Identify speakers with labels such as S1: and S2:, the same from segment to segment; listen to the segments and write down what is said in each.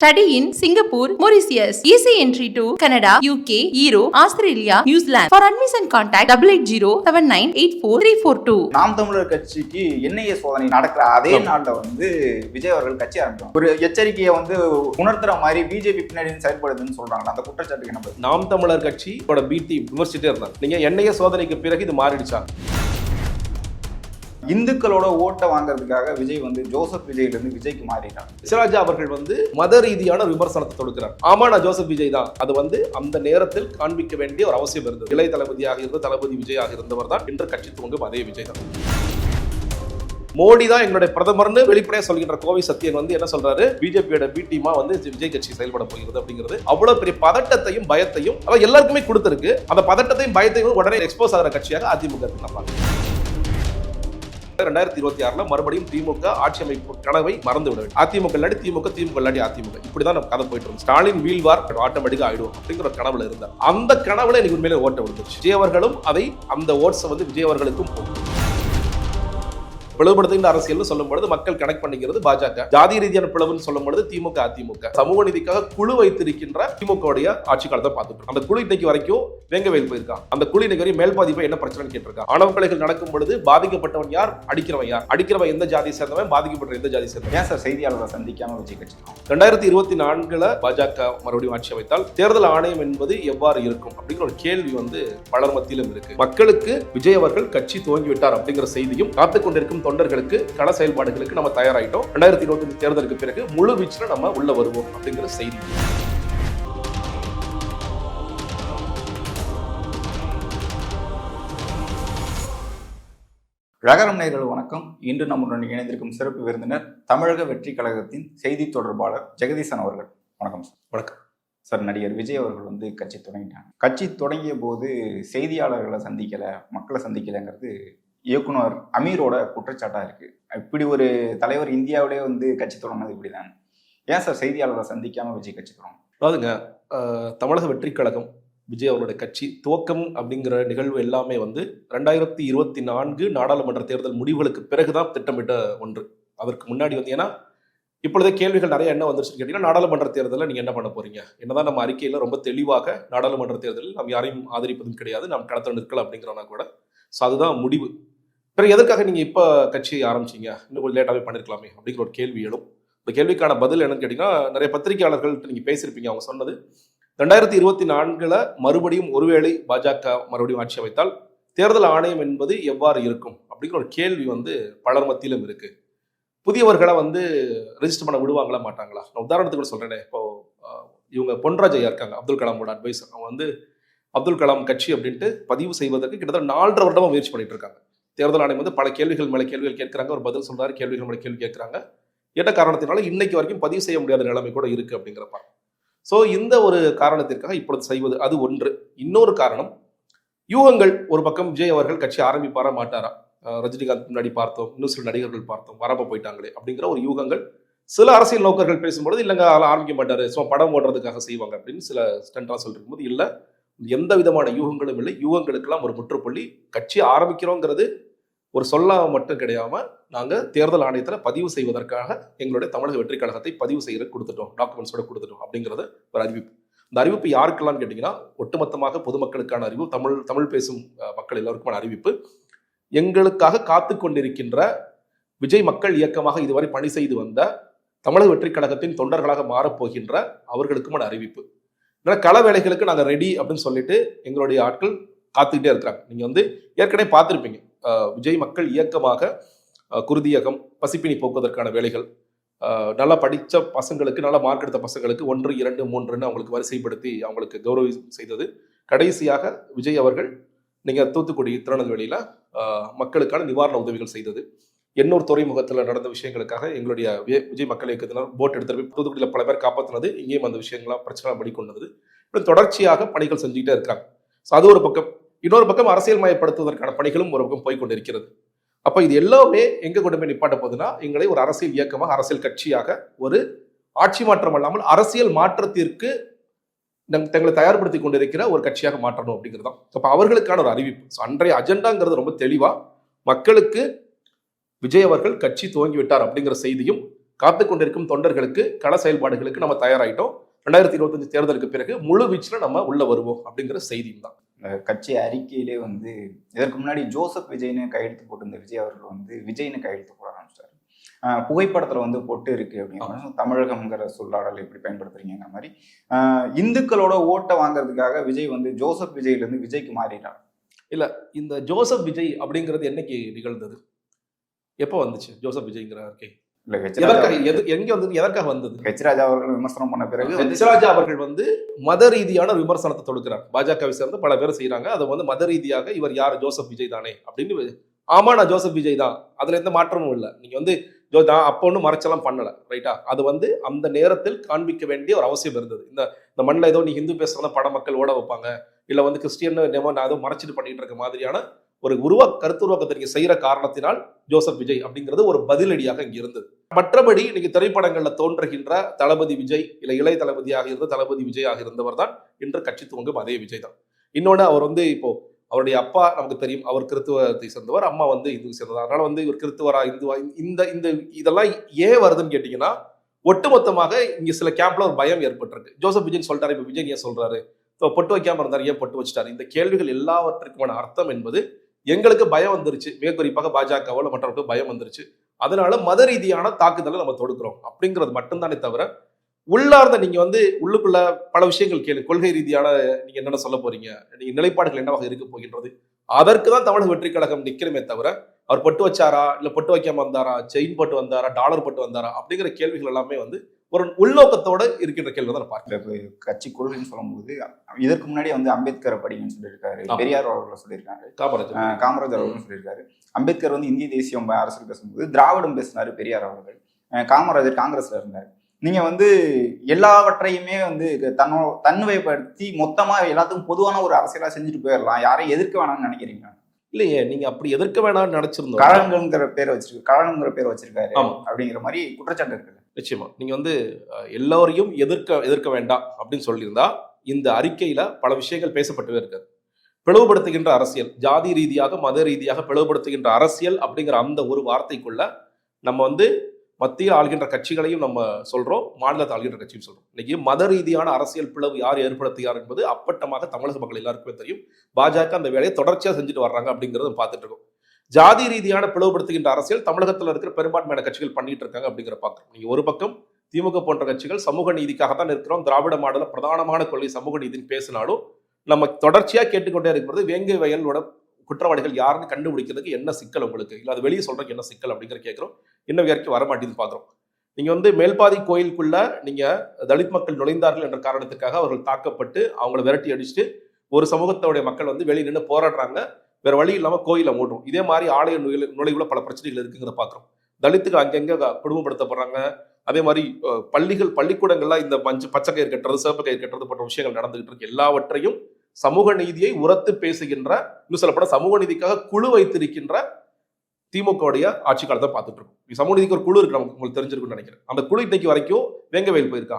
S1: Study in Singapore, Mauritius. Easy entry to Canada, UK, Europe, Australia, New Zealand. For admission contact 880-7984-342.
S2: நாம் தமிழர் கட்சிக்கு NIA சோதனை நடக்கிற அதே நாள்ல வந்து விஜய் அவர்கள் கட்சி ஆரம்பிக்கும் ஒரு எச்சரிக்கையை வந்து உணர்த்துற மாதிரி பிஜேபி பின்னாடி செயல்படுதுன்னு சொல்றாங்களா அந்த குற்றச்சாட்டுக்கு என்ன பதில்?
S3: நாம் தமிழர் கட்சியோட பிடி விமர்சிட்டே இருந்தாங்க நீங்க எண்ணெய சோதனைக்கு பிறகு இது மாறிடுச்சா
S2: இந்துக்களோட ஓட்டை வாங்குறதுக்காக விஜய் வந்து ஜோசப் விஜய்லேருந்து விஜய்க்கு மாறினார்
S3: சிவராஜா அவர்கள் வந்து மத ரீதியான விமர்சனத்தை தொடுக்கிறார். ஆமா நான் ஜோசப் விஜய் தான். அது வந்து அந்த நேரத்தில் காண்பிக்க வேண்டிய ஒரு அவசியம் இருந்தது. இளைய தளபதியாக இருந்த தளபதி விஜயாக இருந்தவர் தான் இன்று கட்சி துவங்கும் அதே விஜய் தான். மோடி தான் எங்களுடைய பிரதமர்னு வெளிப்படையா சொல்கின்ற கோவை சத்தியன் வந்து என்ன சொல்றாரு? பிஜேபியோட பி டீமா வந்து விஜய் கட்சி செயல்பட போகிறது அப்படிங்கிறது. அவ்வளவு பெரிய பதட்டத்தையும் பயத்தையும் அதாவது எல்லாருக்குமே கொடுத்திருக்கு. அந்த பதட்டத்தையும் பயத்தையும் உடனே எக்ஸ்போஸ் ஆகிற கட்சியாக அதிமுக இருக்கு நம்ம ரெண்டாயிரத்தி இருபத்தி ஆறுல மறுபடியும் திமுக ஆட்சி அமைப்பு கனவை மறந்து விட வேண்டும். அதிமுக இல்லாடி திமுக திமுக இல்லாடி அதிமுக. இப்படிதான் நம்ம கதை போயிட்டு இருந்தோம் ஸ்டாலின் வீழ்வார் ஆட்டோமேட்டிக்கா ஆயிடும் அப்படிங்கிற கனவுல இருந்தார். அந்த கனவுல எனக்கு உண்மையிலே ஓட்ட விழுந்துச்சு விஜய் அவர்களும் அதை அந்த ஓட்ஸை வந்து விஜய் அவர்களுக்கும் போகும் பிளவுபடுத்துகின்ற அரசியல் சொல்லும் பொழுது மக்கள் கனெக்ட் பண்ணிக்கிறது பாஜக. ஜாதி ரீதியான பிளவுன்னு சொல்லும் பொழுது திமுக அதிமுக. சமூக நீதிக்காக குழு வைத்திருக்கின்ற திமுக உடைய ஆட்சி காலத்தை பார்த்துட்டு. அந்த குழு இன்னைக்கு வரைக்கும் வேங்கவேல் போயிருக்கான். அந்த குழு இன்னைக்கு மேல் பாதிப்பு என்ன பிரச்சனைன்னு கேட்டிருக்கான். ஆணவ கொலைகள் நடக்கும் பொழுது பாதிக்கப்பட்டவன் யார்? அடிக்கிறவன் யார்? அடிக்கிறவன் எந்த ஜாதி சேர்ந்தவன்? பாதிக்கப்பட்ட எந்த ஜாதி சேர்ந்தவன்?
S2: ஏன் சார் செய்தியாளர்களை சந்திக்காம விஜய் கட்சி
S3: ரெண்டாயிரத்தி இருபத்தி நான்குல பாஜக மறுபடியும் ஆட்சி அமைத்தால் தேர்தல் ஆணையம் என்பது எவ்வாறு இருக்கும் அப்படிங்கிற ஒரு கேள்வி வந்து பலர் மத்தியிலும் இருக்கு. மக்களுக்கு விஜய் அவர்கள் கட்சி துவங்கி விட்டார் அப்படிங்கிற செய்தியும் காத்துக் கொண்டிருக்கும் தொண்டர்களுக்கு கள செயல்பாடுகளுக்கு நம்ம தயாராயிட்டோம். ரெண்டாயிரத்தி இருபத்தி தேர்தலுக்கு பிறகு முழு வீச்சுல நம்ம உள்ள வருவோம் அப்படிங்கிற செய்தி.
S2: ரகரம் நேயர்கள் வணக்கம். இன்று நம்முடன் இணைந்திருக்கும் சிறப்பு விருந்தினர் தமிழக வெற்றி கழகத்தின் செய்தி தொடர்பாளர் ஜெகதீசன் அவர்கள். வணக்கம் சார்.
S3: வணக்கம்.
S2: சார் நடிகர் விஜய் அவர்கள் வந்து கட்சி தொடங்கிட்டாங்க. கட்சி தொடங்கிய போது செய்தியாளர்களை சந்திக்கல மக்களை சந்திக்கலைங்கிறது இயக்குனர் அமீரோட குற்றச்சாட்டாக இருக்குது இப்படி ஒரு தலைவர் இந்தியாவிலே வந்து கட்சி தொடங்கினது இப்படிதான். ஏன் சார் செய்தியாளரை சந்திக்காமல் விஜய் கட்சி தொடங்கும்
S3: அதாவதுங்க தமிழக வெற்றி கழகம் விஜய் அவருடைய கட்சி துவக்கம் அப்படிங்கிற நிகழ்வு எல்லாமே வந்து ரெண்டாயிரத்தி இருபத்தி நான்கு நாடாளுமன்ற தேர்தல் முடிவுகளுக்கு பிறகுதான் திட்டமிட்ட ஒன்று. அதற்கு முன்னாடி வந்து ஏன்னா இப்பொழுதே கேள்விகள் நிறைய என்ன வந்துருச்சுன்னு கேட்டீங்கன்னா நாடாளுமன்ற தேர்தலில் நீங்கள் என்ன பண்ண போறீங்க? என்னதான் நம்ம அறிக்கையில் ரொம்ப தெளிவாக நாடாளுமன்ற தேர்தலில் நாம் யாரையும் ஆதரிப்பதும் கிடையாது நாம் கடத்த நிற்கலாம் அப்படிங்கிறனா கூட ஸோ அதுதான் முடிவு. பிறகு எதற்காக நீங்கள் இப்போ கட்சி ஆரம்பிச்சீங்க? இன்னும் கொஞ்சம் லேட்டாகவே பண்ணிருக்கலாமே அப்படிங்கிற ஒரு கேள்வி எழும். இந்த கேள்விக்கான பதில் என்னன்னு கேட்டிங்கன்னா நிறைய பத்திரிகையாளர்கள்ட்ட நீங்கள் பேசியிருப்பீங்க அவங்க சொன்னது. ரெண்டாயிரத்தி இருபத்தி நான்கில் மறுபடியும் ஒருவேளை பாஜக மறுபடியும் ஆட்சி அமைத்தால் தேர்தல் ஆணையம் என்பது எவ்வாறு இருக்கும் அப்படிங்கிற ஒரு கேள்வி வந்து பலர் மத்தியிலும் இருக்கு. புதியவர்களை வந்து ரெஜிஸ்டர் பண்ண விடுவாங்களா மாட்டாங்களா? நான் உதாரணத்துக்கு கூட சொல்றேனே. இப்போ இவங்க பொன்ராஜ் ஐயா இருக்காங்க அப்துல் கலாமோட அட்வைசர் அவங்க வந்து அப்துல் கலாம் கட்சி அப்படின்ட்டு பதிவு செய்வதற்கு கிட்டத்தட்ட நாலரை வருடமா முயற்சி பண்ணிட்டு இருக்காங்க. தேர்தல் ஆணையம் வந்து பல கேள்விகள் மேலே கேள்விகள் கேட்குறாங்க. ஒரு பதில் சொல்றாரு கேள்விகள் மேலே கேள்வி கேட்குறாங்க. என்ன காரணத்தினால இன்னைக்கு வரைக்கும் பதிவு செய்ய முடியாத நிலைமை கூட இருக்கு அப்படிங்கிறப்ப ஸோ இந்த ஒரு காரணத்திற்காக இப்பொழுது செய்வது அது ஒன்று. இன்னொரு காரணம் யூகங்கள் ஒரு பக்கம் விஜய் அவர்கள் கட்சி ஆரம்பிப்பாரா மாட்டாரா? ரஜினிகாந்த் முன்னாடி பார்த்தோம் இன்னும் சில நடிகர்கள் பார்த்தோம் வராமல் போயிட்டாங்களே அப்படிங்கிற ஒரு யூகங்கள். சில அரசியல் நோக்கர்கள் பேசும்பொழுது இல்லைங்க அதெல்லாம் ஆரம்பிக்க மாட்டார் ஸோ படம் ஓடுறதுக்காக செய்வாங்க அப்படின்னு சில ஸ்டண்டா சொல்லிருக்கும் போது இல்லை எந்த விதமான யூகங்களும் இல்லை. யூகங்களுக்கெல்லாம் ஒரு முற்றுப்புள்ளி கட்சி ஆரம்பிக்கிறோங்கிறது ஒரு சொல்லா மட்டும் கிடையாமல் நாங்கள் தேர்தல் ஆணையத்தில் பதிவு செய்வதற்காக எங்களுடைய தமிழக வெற்றி கழகத்தை பதிவு செய்கிற கொடுத்துட்டோம் டாக்குமெண்ட்ஸோட கொடுத்துட்டோம் அப்படிங்கிறது ஒரு அறிவிப்பு. இந்த அறிவிப்பு யாருக்கெல்லாம் கேட்டிங்கன்னா ஒட்டுமொத்தமாக பொதுமக்களுக்கான அறிவு தமிழ் தமிழ் பேசும் மக்கள் எல்லாருக்குமான அறிவிப்பு. எங்களுக்காக காத்து கொண்டிருக்கின்ற விஜய் மக்கள் இயக்கமாக இதுவரை பணி செய்து வந்த தமிழக வெற்றி கழகத்தின் தொண்டர்களாக மாறப்போகின்ற அவர்களுக்குமான அறிவிப்பு. ஏன்னா கள வேலைகளுக்கு நாங்கள் ரெடி அப்படின்னு சொல்லிட்டு எங்களுடைய ஆட்கள் காத்துக்கிட்டே இருக்கிறாங்க. நீங்கள் வந்து ஏற்கனவே பார்த்துருப்பீங்க. விஜய் மக்கள் இயக்கமாக குருதியகம் பசிப்பினி போக்குவதற்கான வேலைகள் நல்லா படித்த பசங்களுக்கு நல்லா மார்க் எடுத்த பசங்களுக்கு ஒன்று இரண்டு மூன்றுன்னு அவங்களுக்கு வரிசைப்படுத்தி அவங்களுக்கு கௌரவம் செய்தது. கடைசியாக விஜய் அவர்கள் நீங்கள் தூத்துக்குடி திருநெல்வேலியில் மக்களுக்கான நிவாரண உதவிகள் செய்தது. எண்ணூர் துறைமுகத்தில் நடந்த விஷயங்களுக்காக எங்களுடைய விஜய் மக்கள் இயக்கத்தினர் போட் எடுத்துட்டு போய் தூத்துக்குடியில் பல பேர் காப்பாற்றினது இங்கேயும் அந்த விஷயங்களாம் பிரச்சனை படி கொண்டது. தொடர்ச்சியாக பணிகள் செஞ்சுக்கிட்டே இருக்காங்க. ஸோ அது ஒரு பக்கம். இன்னொரு பக்கம் அரசியல் மயப்படுத்துவதற்கான பணிகளும் ஒரு பக்கம் போய் கொண்டிருக்கிறது இது எல்லாமே எங்கே கொண்டு போய் நிப்பாட்ட போகுதுன்னா எங்களை ஒரு அரசியல் இயக்கமாக அரசியல் கட்சியாக ஒரு ஆட்சி மாற்றம் அல்லாமல் அரசியல் மாற்றத்திற்கு நம் தங்களை தயார்படுத்தி கொண்டிருக்கிற ஒரு கட்சியாக மாற்றணும் அப்படிங்கிறது தான். அப்போ அவர்களுக்கான ஒரு அறிவிப்பு. அன்றைய அஜெண்டாங்கிறது ரொம்ப தெளிவாக மக்களுக்கு விஜய் அவர்கள் கட்சி துவங்கி விட்டார் அப்படிங்கிற செய்தியும் காத்து கொண்டிருக்கும் தொண்டர்களுக்கு கள செயல்பாடுகளுக்கு நம்ம தயாராகிட்டோம் ரெண்டாயிரத்தி இருபத்தஞ்சு தேர்தலுக்கு பிறகு முழு வீச்சில் நம்ம உள்ள வருவோம் அப்படிங்கிற செய்தியும் தான்.
S2: கட்சி அறிக்கையிலே வந்து இதற்கு முன்னாடி ஜோசப் விஜய்னு கையெழுத்து போட்டிருந்த விஜய் அவர்கள் வந்து விஜய்னு கையெழுத்து போட ஆரம்பிச்சிட்டாரு ஆஹ் புகைப்படத்துல வந்து பொட்டு இருக்கு அப்படின்னு தமிழகம்ங்கிற சொல்லாடல் எப்படி பயன்படுத்துறீங்கிற மாதிரி. இந்துக்களோட ஓட்டை வாங்குறதுக்காக விஜய் வந்து ஜோசப் விஜய்ல இருந்து விஜய்க்கு மாறிட்டார்.
S3: இந்த ஜோசப் விஜய் அப்படிங்கிறது என்னைக்கு நிகழ்ந்தது? எப்போ வந்துச்சு? ஜோசப் விஜய்ங்கிற அறிக்கை?
S2: இல்ல
S3: எதற்காக எது எங்க வந்து எதற்காக வந்தது?
S2: ஹெச் ராஜா அவர்கள் விமர்சனம் பண்ண பிறகு
S3: ஹெச்ராஜா அவர்கள் வந்து மத ரீதியான விமர்சனத்தை தொடுக்கிறார். பாஜகவை சேர்ந்து பல பேர் செய்றாங்க. அதை வந்து மத ரீதியாக இவர் யார்? ஜோசப் விஜய் தானே அப்படின்னு ஆமா நான் ஜோசப் விஜய் தான். அதுல எந்த மாற்றமும் இல்லை. நீங்க வந்து ஜோ நான் அப்போ ஒன்றும் மறைச்செல்லாம் பண்ணல ரைட்டா அது வந்து அந்த நேரத்தில் காண்பிக்க வேண்டிய ஒரு அவசியம் இருந்தது. இந்த இந்த மண்ணில் ஏதோ நீ ஹிந்து பேசுறத பட மக்கள் ஓட வைப்பாங்க. இல்ல வந்து கிறிஸ்டியன் நான் ஏதோ மறைச்சிட்டு பண்ணிட்டு இருக்க மாதிரியான ஒரு உருவா கருத்துருவாக்கத்திற்கு செய்கிற காரணத்தினால் ஜோசப் விஜய் அப்படிங்கிறது ஒரு பதிலடியாக இங்கே இருந்தது. மற்றபடி இன்னைக்கு திரைப்படங்களில் தோன்றுகின்ற தளபதி விஜய் இல்லை இளைய தளபதியாக இருந்த தளபதி விஜயாக இருந்தவர் தான் இன்று கட்சி துவங்கும் அதே விஜய் தான். இன்னொன்று அவர் வந்து இப்போ அவருடைய அப்பா நமக்கு தெரியும். அவர் கிறித்துவத்தை சேர்ந்தவர். அம்மா வந்து இந்து சேர்ந்தவர். அதனால வந்து இவர் கிறித்துவரா இந்துவா இந்த இந்த இதெல்லாம் ஏன் வருதுன்னு கேட்டீங்கன்னா ஒட்டுமொத்தமாக இங்க சில கேம்ப்ல ஒரு பயம் ஏற்பட்டிருக்கு. ஜோசப் விஜய் சொல்லிட்டாரு. இப்போ விஜய் ஏன் சொல்றாரு? இப்போ பொட்டு வைக்காம இருந்தார். ஏன் பொட்டு வச்சிட்டார்? இந்த கேள்விகள் எல்லாவற்றுக்குமான அர்த்தம் என்பது எங்களுக்கு பயம் வந்துருச்சு. மேற்குறிப்பாக பாஜகவில் பாஜகவோட மற்றவர்களுக்கு பயம் வந்துருச்சு. அதனால மத ரீதியான தாக்குதலை நம்ம தொடுக்கிறோம். அப்படிங்கிறது மட்டும்தானே தவிர உள்ளார்ந்த நீங்க வந்து உள்ளுக்குள்ள பல விஷயங்கள் கேளு கொள்கை ரீதியான நீங்க என்னென்ன சொல்ல போறீங்க நீங்க நிலைப்பாடுகள் என்னவாக இருக்க போகின்றது அதற்கு தான் தமிழக வெற்றி கழகம் நிக்கிறமே தவிர அவர் பொட்டு வச்சாரா இல்ல பொட்டு வைக்காம வந்தாரா செயின் போட்டு வந்தாரா டாலர் போட்டு வந்தாரா அப்படிங்கிற கேள்விகள் எல்லாமே வந்து ஒரு உள்நோக்கத்தோட இருக்கின்ற கேள்வி தான் பார்க்கிறேன்.
S2: கட்சி கொள்கைன்னு சொல்லும்போது இதற்கு முன்னாடி வந்து அம்பேத்கரை படிங்கன்னு சொல்லியிருக்காரு. பெரியார் அவர்கள் சொல்லியிருக்காரு
S3: காமராஜர்.
S2: காமராஜர் அவர்களும் சொல்லியிருக்காரு. அம்பேத்கர் வந்து இந்திய தேசியம் அரசியல் பேசும்போது திராவிடம் பேசினாரு பெரியார் அவர்கள். காமராஜர் காங்கிரஸ்ல இருந்தார். நீங்க வந்து எல்லாவற்றையுமே வந்து தன்னோ தன்மைப்படுத்தி மொத்தமா எல்லாத்துக்கும் பொதுவான ஒரு அரசியலா செஞ்சுட்டு போயிடலாம். யாரையும் எதிர்க்க வேணாம்னு நினைக்கிறீங்க
S3: இல்லையே நீங்க அப்படி எதிர்க்க வேணாம்னு நினைச்சிருந்தோம்.
S2: கழகங்கிற பேர் வச்சிருக்கு கழகங்கிற பேர் வச்சிருக்காரு. அப்படிங்கிற மாதிரி குற்றச்சாட்டு இருக்குது
S3: நிச்சயமா. நீங்க வந்து எல்லோரையும் எதிர்க்க எதிர்க்க வேண்டாம் அப்படின்னு சொல்லியிருந்தா இந்த அறிக்கையில பல விஷயங்கள் பேசப்பட்டுவே இருக்காது. பிளவுபடுத்துகின்ற அரசியல் ஜாதி ரீதியாக மத ரீதியாக பிளவுபடுத்துகின்ற அரசியல் அப்படிங்கிற அந்த ஒரு வார்த்தைக்குள்ள நம்ம வந்து மத்தியில் ஆள்கின்ற கட்சிகளையும் நம்ம சொல்றோம் மாநிலத்தை ஆள்கின்ற கட்சியும் சொல்றோம். இன்னைக்கு மத ரீதியான அரசியல் பிளவு யார் ஏற்படுத்துகிறார் என்பது அப்பட்டமாக தமிழக மக்கள் எல்லாருக்குமே தெரியும். பாஜக அந்த வேலையை தொடர்ச்சியாக செஞ்சுட்டு வர்றாங்க அப்படிங்கிறத பார்த்துட்டு இருக்கோம். ஜாதி ரீதியான பிளவுபடுத்துகின்ற அரசியல் தமிழகத்தில் இருக்கிற பெரும்பான்மையான கட்சிகள் பண்ணிட்டு இருக்காங்க அப்படிங்கிற பார்க்குறோம் நீங்கள் ஒரு பக்கம் திமுக போன்ற கட்சிகள் சமூக நீதிக்காக தான் இருக்கிறோம் திராவிட மாடல பிரதானமான கொள்கை சமூக நீதின்னு பேசினாலும் நம்ம தொடர்ச்சியாக கேட்டுக்கொண்டே இருக்கிறது வேங்கை வயலோட குற்றவாளிகள் யாருன்னு கண்டுபிடிக்கிறதுக்கு என்ன சிக்கல் உங்களுக்கு? இல்லை அது வெளியே சொல்றதுக்கு என்ன சிக்கல் அப்படிங்கிற கேட்குறோம் இன்னும் வரைக்கும் வர மாட்டேங்குது பாக்குறோம். நீங்க வந்து மேல்பாதி கோயிலுக்குள்ள நீங்க தலித் மக்கள் நுழைந்தார்கள் என்ற காரணத்துக்காக அவர்கள் தாக்கப்பட்டு அவங்கள விரட்டி அடிச்சுட்டு ஒரு சமூகத்தோடைய மக்கள் வந்து வெளியே நின்று போராடுறாங்க. வேறு வழி இல்லாமல் கோயிலை மூடுறோம். இதே மாதிரி ஆலய நுழைவு நுழைவுல பல பிரச்சனைகள் இருக்குங்கிறத பார்க்குறோம் தலித்துகள் அங்கங்கே குடும்பப்படுத்தப்படுறாங்க. அதே மாதிரி பள்ளிகள் பள்ளிக்கூடங்கள்லாம் இந்த மஞ்சள் பச்சை கயிறு கட்டுறது சிவப்பு கயிறு கட்டுறது போன்ற விஷயங்கள் நடந்துகிட்டு இருக்கு. எல்லாவற்றையும் சமூக நீதியை உரத்து பேசுகின்ற இன்னும் சொல்லப்பட சமூக நீதிக்காக குழு வைத்திருக்கின்ற திமுகவுடைய ஆட்சி காலத்தை பார்த்துட்டு இருக்கோம். சமூக நீதிக்கு ஒரு குழு இருக்கு நமக்கு உங்களுக்கு தெரிஞ்சிருக்கும்னு நினைக்கிறேன். அந்த குழு இன்னைக்கு வரைக்கும் வேங்கவேல் போயிருக்கா?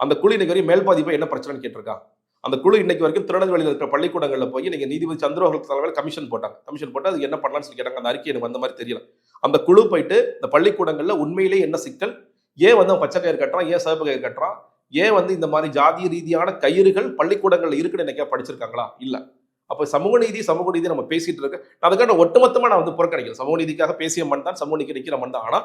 S3: அந்த குழு இன்னைக்கு வரைக்கும் மேல் பாதிப்பை என்ன பிரச்சனைன்னு கேட்டிருக்கா? அந்த குழு இன்னைக்கு வரைக்கும் திருநெல்வேலியில் இருக்கிற பள்ளிக்கூடங்களில் போய் நீங்கள் நீதிபதி சந்திரவர்கள் தலைமையில் கமிஷன் போட்டாங்க. கமிஷன் போட்டு அது என்ன பண்ணலாம்னு சொல்லி கேட்டாங்க. அந்த அறிக்கை எனக்கு வந்த மாதிரி தெரியல. அந்த குழு போயிட்டு இந்த பள்ளிக்கூடங்களில் உண்மையிலேயே என்ன சிக்கல்? ஏன் வந்து அவன் பச்சை கயிறு கட்டுறான் ஏன் சிவப்பு கயிறு கட்டுறான் ஏன் வந்து இந்த மாதிரி ஜாதி ரீதியான கயிறுகள் பள்ளிக்கூடங்களில் இருக்குன்னு என்னைக்கா படிச்சிருக்காங்களா? இல்லை. அப்போ சமூக நீதி சமூக நீதி நம்ம பேசிட்டு இருக்க. நான் அதுக்கான ஒட்டுமொத்தமாக நான் வந்து புறக்கணிக்கிறேன் சமூக நீதிக்காக பேசிய மண் தான் சமூக நீதி நிற்கிற மண் தான். ஆனால்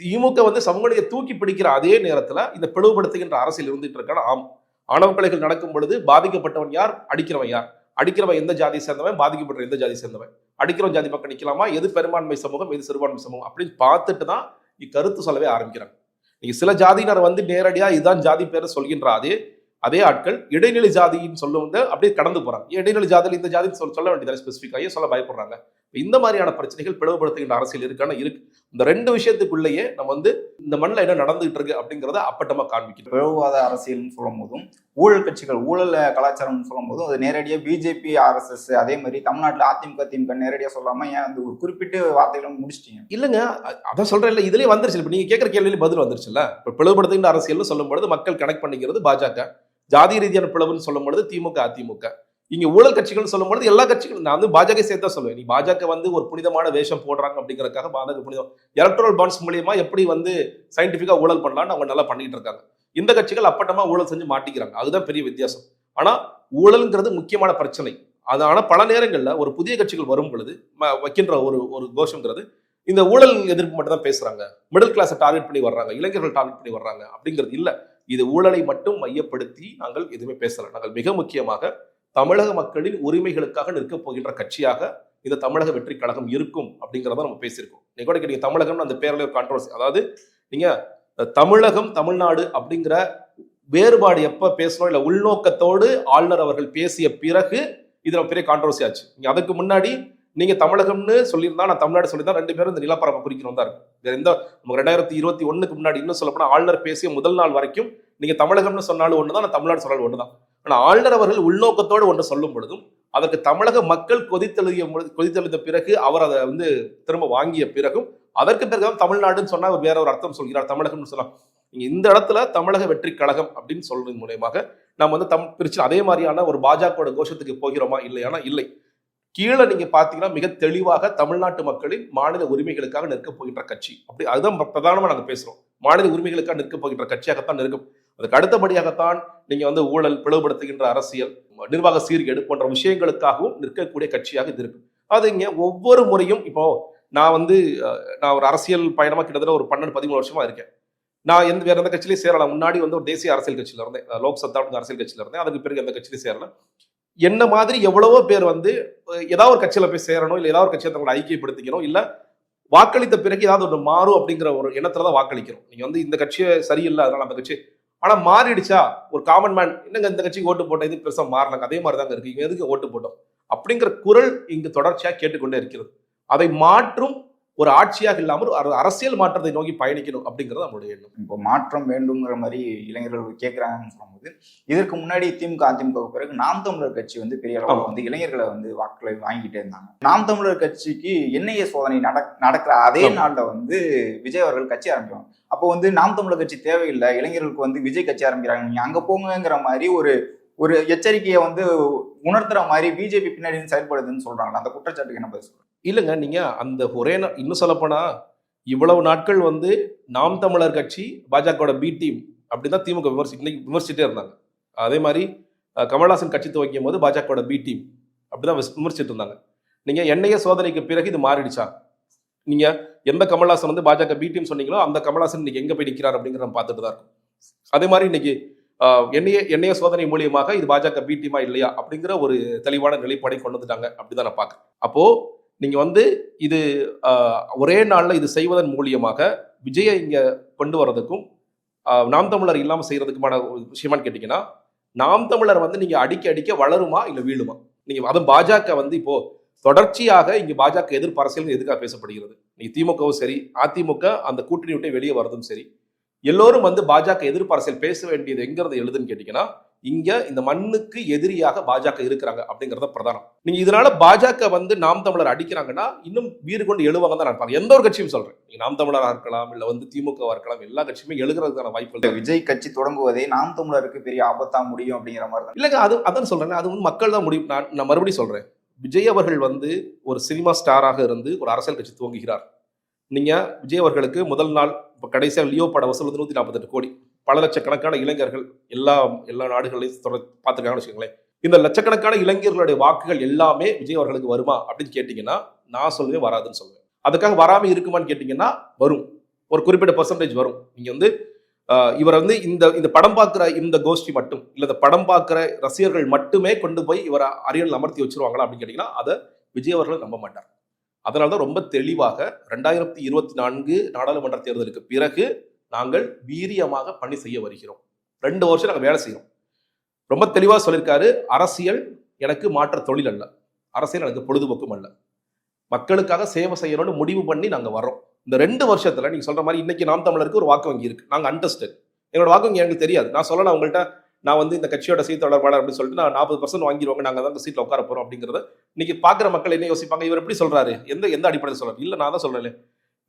S3: திமுக வந்து சமூக நீதியை தூக்கி பிடிக்கிற அதே நேரத்தில் இந்த பிளவுபடுத்துகின்ற அரசியல் இருந்துட்டு இருக்கான ஆம். ஆணவ கொலைகள் நடக்கும் பொழுது பாதிக்கப்பட்டவன் யார்? அடிக்கிறவன் யார்? அடிக்கிறவன் எந்த ஜாதி சேர்ந்தவன்? பாதிக்கப்பட்ட எந்த ஜாதி சேர்ந்தவன்? அடிக்கிறவன் ஜாதி பக்கம் நிற்கலாமா எது பெரும்பான்மை சமூகம் எது சிறுபான்மை சமூகம்? அப்படின்னு பார்த்துட்டு தான் இக்கருத்து சொல்லவே ஆரம்பிக்கிறாங்க. நீங்க சில ஜாதியினர் வந்து நேரடியா இதுதான் ஜாதி பேரை சொல்கின்ற அதே அதே ஆட்கள் இடைநிலை ஜாதின்னு சொல்லுவது அப்படியே கடந்து போறாங்க. இடைநிலை ஜாதியில் இந்த ஜாதின்னு சொல்ல சொல்ல வேண்டியது ஸ்பெசிஃபிக்காக சொல்ல பயப்படுறாங்க? இந்த மாதிரியான பிரச்சனைகள் பிளவுபடுத்துகின்ற அரசியல் இருக்கான இருக்கு. இந்த ரெண்டு விஷயத்துக்குள்ளேயே நம்ம வந்து இந்த மண்ணில் என்ன நடந்துகிட்டு இருக்கு அப்படிங்கிறத அப்பட்டமா காண்பிக்கணும்
S2: பிளவுவாத அரசியல்னு சொல்லும் போதும் ஊழல் கட்சிகள் ஊழல் கலாச்சாரம்னு சொல்லும் போதும் அது நேரடியாக பிஜேபி ஆர்எஸ்எஸ் அதே மாதிரி தமிழ்நாட்டில் அதிமுக திமுக நேரடியாக சொல்லாம ஏன் அந்த ஒரு குறிப்பிட்ட வார்த்தைகளை முடிச்சிட்டீங்க?
S3: இல்லைங்க அதான் சொல்றேன் இல்ல இதுலயே வந்துருச்சு. இப்ப நீங்க கேட்கிற கேள்வியில பதில் வந்துருச்சுல்ல? இப்ப பிளவுபடுத்துகின்ற அரசியல்னு சொல்லும் பொழுது மக்கள் கனெக்ட் பண்ணிக்கிறது பாஜக. ஜாதி ரீதியான பிளவுன்னு சொல்லும் பொழுது திமுக அதிமுக. இங்கே ஊழல் கட்சிகள் பொழுது எல்லா கட்சிகளும் நான் வந்து பாஜக சேர்த்தா சொல்லுவேன். நீ பாஜக வந்து ஒரு புனிதமான வேஷம் போடுறாங்க அப்படிங்கிறக்காக பாஜக புனிதம். எலக்ட்ரல் பாண்ட்ஸ் மூலியமா எப்படி வந்து சயின்டிஃபிக்காக ஊழல் பண்ணலாம்னு அவங்க நல்லா பண்ணிட்டு இருக்காங்க. இந்த கட்சிகள் அப்பட்டமா ஊழல் செஞ்சு மாட்டிக்கிறாங்க. அதுதான் பெரிய வித்தியாசம். ஆனால் ஊழல்ங்கிறது முக்கியமான பிரச்சனை. அது ஆனால் பல நேரங்களில் ஒரு புதிய கட்சிகள் வரும் பொழுது ம- வைக்கின்ற ஒரு ஒரு கோஷங்கிறது இந்த ஊழல் எதிர்ப்பு மட்டும் தான் பேசுறாங்க மிடில் கிளாஸை டார்கெட் பண்ணி வர்றாங்க. இளைஞர்கள் டார்கெட் பண்ணி வர்றாங்க. அப்படிங்கிறது இல்லை. இது ஊழலை மட்டும் மையப்படுத்தி நாங்கள் எதுவுமே பேசலை. நாங்கள் மிக முக்கியமாக தமிழக மக்களின் உரிமைகளுக்காக நிற்கப் போகின்ற கட்சியாக இந்த தமிழக வெற்றி கழகம் இருக்கும் அப்படிங்கிறத நம்ம பேசியிருக்கோம். நீங்க கூட கேட்டீங்க தமிழகம் அந்த பேரில் கான்ட்ரவர்சி அதாவது நீங்க தமிழகம் தமிழ்நாடு அப்படிங்கிற வேறுபாடு எப்ப பேசணும் இல்ல உள்நோக்கத்தோடு ஆளுநர் அவர்கள் பேசிய பிறகு இது பெரிய கான்ட்ரவர்சி ஆச்சு. நீங்க அதுக்கு முன்னாடி நீங்க தமிழகம்னு சொல்லியிருந்தா நான் தமிழ்நாடு சொல்லியிருந்தா ரெண்டு பேரும் இந்த நிலப்பரப்பை குறிக்கிறோம் தான் இருக்கும். வேற எந்த நமக்கு ரெண்டாயிரத்தி இருபத்தி ஒண்ணுக்கு முன்னாடி இன்னும் சொல்லப்போனா ஆளுநர் பேசிய முதல் நாள் வரைக்கும் நீங்க தமிழகம்னு சொன்னாலும் ஒண்ணுதான் நான் தமிழ்நாடு சொன்னாலும் ஒண்ணுதான். ஆனா ஆளுநர் அவர்கள் உள்நோக்கத்தோடு ஒன்று சொல்லும் பொழுதும் அதற்கு தமிழக மக்கள் கொதித்தெழுதிய கொதித்தெழுத்த பிறகு அவர் அதை வந்து திரும்ப வாங்கிய பிறகும் அதற்கு பிறகு தமிழ்நாடுன்னு சொன்னால் அவர் வேற ஒரு அர்த்தம் சொல்கிறார் தமிழகம்னு சொல்லலாம் இந்த இடத்துல தமிழக வெற்றி கழகம் அப்படின்னு சொல்றது மூலயமாக நம்ம வந்து தம் பிரிச்சு அதே மாதிரியான ஒரு பாஜகவோட கோஷத்துக்கு போகிறோமா இல்லையானா இல்லை. கீழே நீங்க பாத்தீங்கன்னா மிக தெளிவாக தமிழ்நாட்டு மக்களின் மாநில உரிமைகளுக்காக நிற்கப் போகின்ற கட்சி. அப்படி அதுதான் பிரதானமா நாங்கள் பேசுறோம். மாநில உரிமைகளுக்காக நிற்கப் போகின்ற கட்சியாகத்தான் நிற்கும் அதுக்கு அடுத்தபடியாகத்தான் நீங்க வந்து ஊழல் பிளவுபடுத்துகின்ற அரசியல் நிர்வாக சீர்கேடு போன்ற விஷயங்களுக்காகவும் நிற்கக்கூடிய கட்சியாக இது இருக்கும் அது இங்க ஒவ்வொரு முறையும் இப்போ நான் வந்து நான் ஒரு அரசியல் பயணமா கிட்டத்தட்ட ஒரு பன்னெண்டு பதிமூணு வருஷமா இருக்கேன். நான் எந்த வேற எந்த கட்சியிலையும் சேரலாம் முன்னாடி வந்து ஒரு தேசிய அரசியல் கட்சியில இருந்தேன். லோக் சத்தா அரசியல் கட்சியில இருந்தேன். அதுக்கு பிறகு எந்த கட்சியிலையும் சேரல. என்ன மாதிரி எவ்வளவோ பேர் வந்து ஏதாவது ஒரு கட்சியில போய் சேரணும் இல்ல ஏதாவது ஒரு கட்சியை தங்களை ஐக்கியப்படுத்திக்கணும் இல்ல வாக்களித்த பிறகு ஏதாவது ஒன்று மாறும் அப்படிங்கிற ஒரு எண்ணத்துல தான் வாக்களிக்கிறோம். நீங்க வந்து இந்த கட்சியை சரியில்லை அதனால அந்த கட்சி ஆனா மாறிடுச்சா? ஒரு காமன் மேன் என்னங்க இந்த கட்சிக்கு ஓட்டு போட்டேன் இது பெருசாக மாறினாங்க அதே மாதிரி தாங்க இருக்கு இங்க எதுக்கு ஓட்டு போட்டோம்? அப்படிங்கிற குரல் இங்கு தொடர்ச்சியா கேட்டுக்கொண்டே இருக்கிறது. அதை மாற்றும் ஒரு ஆட்சியாக இல்லாமல் ஒரு அரசியல் மாற்றத்தை நோக்கி பயணிக்கணும் அப்படிங்கிறது நம்மளுடைய எண்ணம்
S2: இப்போ மாற்றம் வேண்டுங்கிற மாதிரி இளைஞர்கள் கேட்குறாங்கன்னு சொல்லும்போது இதற்கு முன்னாடி திமுக அதிமுக பிறகு நாம் தமிழர் கட்சி வந்து பெரிய அளவில். வந்து இளைஞர்களை வந்து வாக்குகளை வாங்கிட்டே இருந்தாங்க நாம் தமிழர் கட்சிக்கு என்ஐஏ சோதனை நடக் நடக்கிற அதே. நாள்ல வந்து விஜய் அவர்கள் கட்சி ஆரம்பிப்பாங்க அப்போ வந்து நாம் தமிழர் கட்சி தேவையில்லை இளைஞர்களுக்கு வந்து விஜய் கட்சி ஆரம்பிக்கிறாங்க நீங்க அங்க போங்கங்கிற மாதிரி ஒரு ஒரு எச்சரிக்கையை வந்து உணர்த்துற மாதிரி பிஜேபி பின்னாடி செயல்படுதுன்னு சொல்றாங்களா அந்த குற்றச்சாட்டுக்கு என்ன பதில்
S3: இல்லைங்க நீங்க அந்த ஒரே இன்னும் சொல்லப்போனா இவ்வளவு நாட்கள் வந்து நாம் தமிழர் கட்சி பாஜகவோட பி டீம் அப்படிதான் திமுக விமர்சி இன்னைக்கு விமர்சிட்டே இருந்தாங்க. அதே மாதிரி கமல்ஹாசன் கட்சி துவக்கியும் போது பாஜகவோட பி டீம் அப்படிதான் விஸ்- விமர்சிட்டு இருந்தாங்க. நீங்க எண்ணெய சோதனைக்கு பிறகு இது மாறிடுச்சா? நீங்க எந்த கமல்ஹாசன் வந்து பாஜக பி டீம் சொன்னீங்களோ அந்த கமல்ஹாசன் இன்னைக்கு எங்க போய் நிற்கிறார் அப்படிங்கிற நம்ம பார்த்துட்டு தான் இருக்கும். அதே மாதிரி இன்னைக்கு எண்ணெய எண்ணெய சோதனை மூலியமாக இது பாஜக பி டீமா இல்லையா அப்படிங்கிற ஒரு தெளிவான நிலைப்பாடை கொண்டு வந்துட்டாங்க அப்படிதான் நான் பார்க்குறேன். அப்போ நீங்க வந்து இது ஒரே நாளில் இது செய்வதன் மூலியமாக விஜயை இங்க கொண்டு வர்றதுக்கும் நாம் தமிழர் இல்லாமல் செய்யறதுக்குமான ஒரு விஷயமான்னு கேட்டீங்கன்னா நாம் தமிழர் வந்து நீங்க அடிக்க அடிக்க வளருமா இல்லை வீழுமா? நீங்க அதுவும் பாஜக வந்து இப்போ தொடர்ச்சியாக இங்க பாஜக எதிர்ப்பு அரசியல் எதுக்காக பேசப்படுகிறது? நீங்க திமுகவும் சரி அதிமுக அந்த கூட்டணி விட்டு வெளியே வரதும் சரி எல்லோரும் வந்து பாஜக எதிர்ப்பு அரசியல் பேச வேண்டியது எங்கிறது எழுதுன்னு கேட்டீங்கன்னா இங்க இந்த மண்ணுக்கு எதிரியாக பாஜக இருக்கிறாங்க அப்படிங்கறத பிரதானம். நீங்க இதனால பாஜக வந்து நாம் தமிழர் அடிக்கிறாங்கன்னா இன்னும் வீறு கொண்டு எழுவாங்க தான் நான் எந்த ஒரு கட்சியும் சொல்றேன். நீங்க நாம் தமிழரா இருக்கலாம் இல்ல வந்து திமுகவா இருக்கலாம் எல்லா கட்சியுமே எழுகிறதுக்கான
S2: இந்த
S3: இருக்கு.
S2: விஜய் கட்சி தொடங்குவதே நாம் தமிழருக்கு பெரிய ஆபத்தா முடியும் அப்படிங்கிற மாதிரி தான்.
S3: இல்லைங்க அது அதான் சொல்றேன். அது வந்து மக்கள் தான் முடிவு நான் நான் மறுபடியும் சொல்றேன். விஜய் அவர்கள் வந்து ஒரு சினிமா ஸ்டாராக இருந்து ஒரு அரசியல் கட்சி துவங்குகிறார். நீங்கள் விஜய் அவர்களுக்கு முதல் நாள் இப்போ கடைசியாக லியோ பட வசூல் வந்து நூற்றி நாற்பத்தெட்டு கோடி. பல லட்சக்கணக்கான இளைஞர்கள் எல்லா எல்லா நாடுகளையும் தொடர் பார்த்துருக்காங்கன்னு வச்சுக்கோங்களேன். இந்த லட்சக்கணக்கான இளைஞர்களுடைய வாக்குகள் எல்லாமே விஜய் அவர்களுக்கு வருமா அப்படின்னு கேட்டிங்கன்னா நான் சொல்லுவேன் வராதுன்னு சொல்லுவேன். அதுக்காக வராமல் இருக்குமான்னு கேட்டிங்கன்னா வரும். ஒரு குறிப்பிட்ட பர்சன்டேஜ் வரும். நீங்கள் வந்து இவர் வந்து இந்த இந்த படம் பார்க்குற இந்த கோஷ்டி மட்டும் இல்லை இந்த படம் பார்க்குற ரசிகர்கள் மட்டுமே கொண்டு போய் இவரை அரியல் அமர்த்தி வச்சிருவாங்களா அப்படின்னு கேட்டிங்கன்னா அதை விஜய் அவர்கள் நம்ப மாட்டார். அதனால தான் ரொம்ப தெளிவாக ரெண்டாயிரத்தி இருபத்தி நான்கு நாடாளுமன்ற தேர்தலுக்கு பிறகு நாங்கள் வீரியமாக பணி செய்ய வருகிறோம். ரெண்டு வருஷம் நாங்கள் வேலை செய்கிறோம் ரொம்ப தெளிவாக சொல்லியிருக்காரு அரசியல் எனக்கு மாற்ற தொழில் அல்ல. அரசியல் எனக்கு பொழுதுபோக்கும் அல்ல. மக்களுக்காக சேவை செய்யணும்னு முடிவு பண்ணி நாங்கள் வர்றோம். இந்த ரெண்டு வருஷத்தில் நீங்கள் சொல்கிற மாதிரி இன்னைக்கு நாம் தமிழருக்கு ஒரு வாக்கு வங்கி இருக்குது நாங்கள் அண்டர்ஸ்டட் என்னோட வாக்கு வங்கி எனக்கு தெரியாது. நான் சொல்லலாம் உங்கள்கிட்ட நான் வந்து இந்த கட்சியோட சீட் தொடர்பாளர் அப்படின்னு சொல்லிட்டு நான் நாற்பது பர்சன்ட் வாங்கிடுவாங்க நாங்கள் தான் சீட்ல உட்கார போறோம் அப்படிங்கிறத இன்னைக்கு பாக்குற மக்கள் என்ன யோசிப்பாங்க? இவர் எப்படி சொல்றாரு? எந்த எந்த அடிப்படையில் சொல்றாரு? இல்ல நான் தான் சொல்றேன்.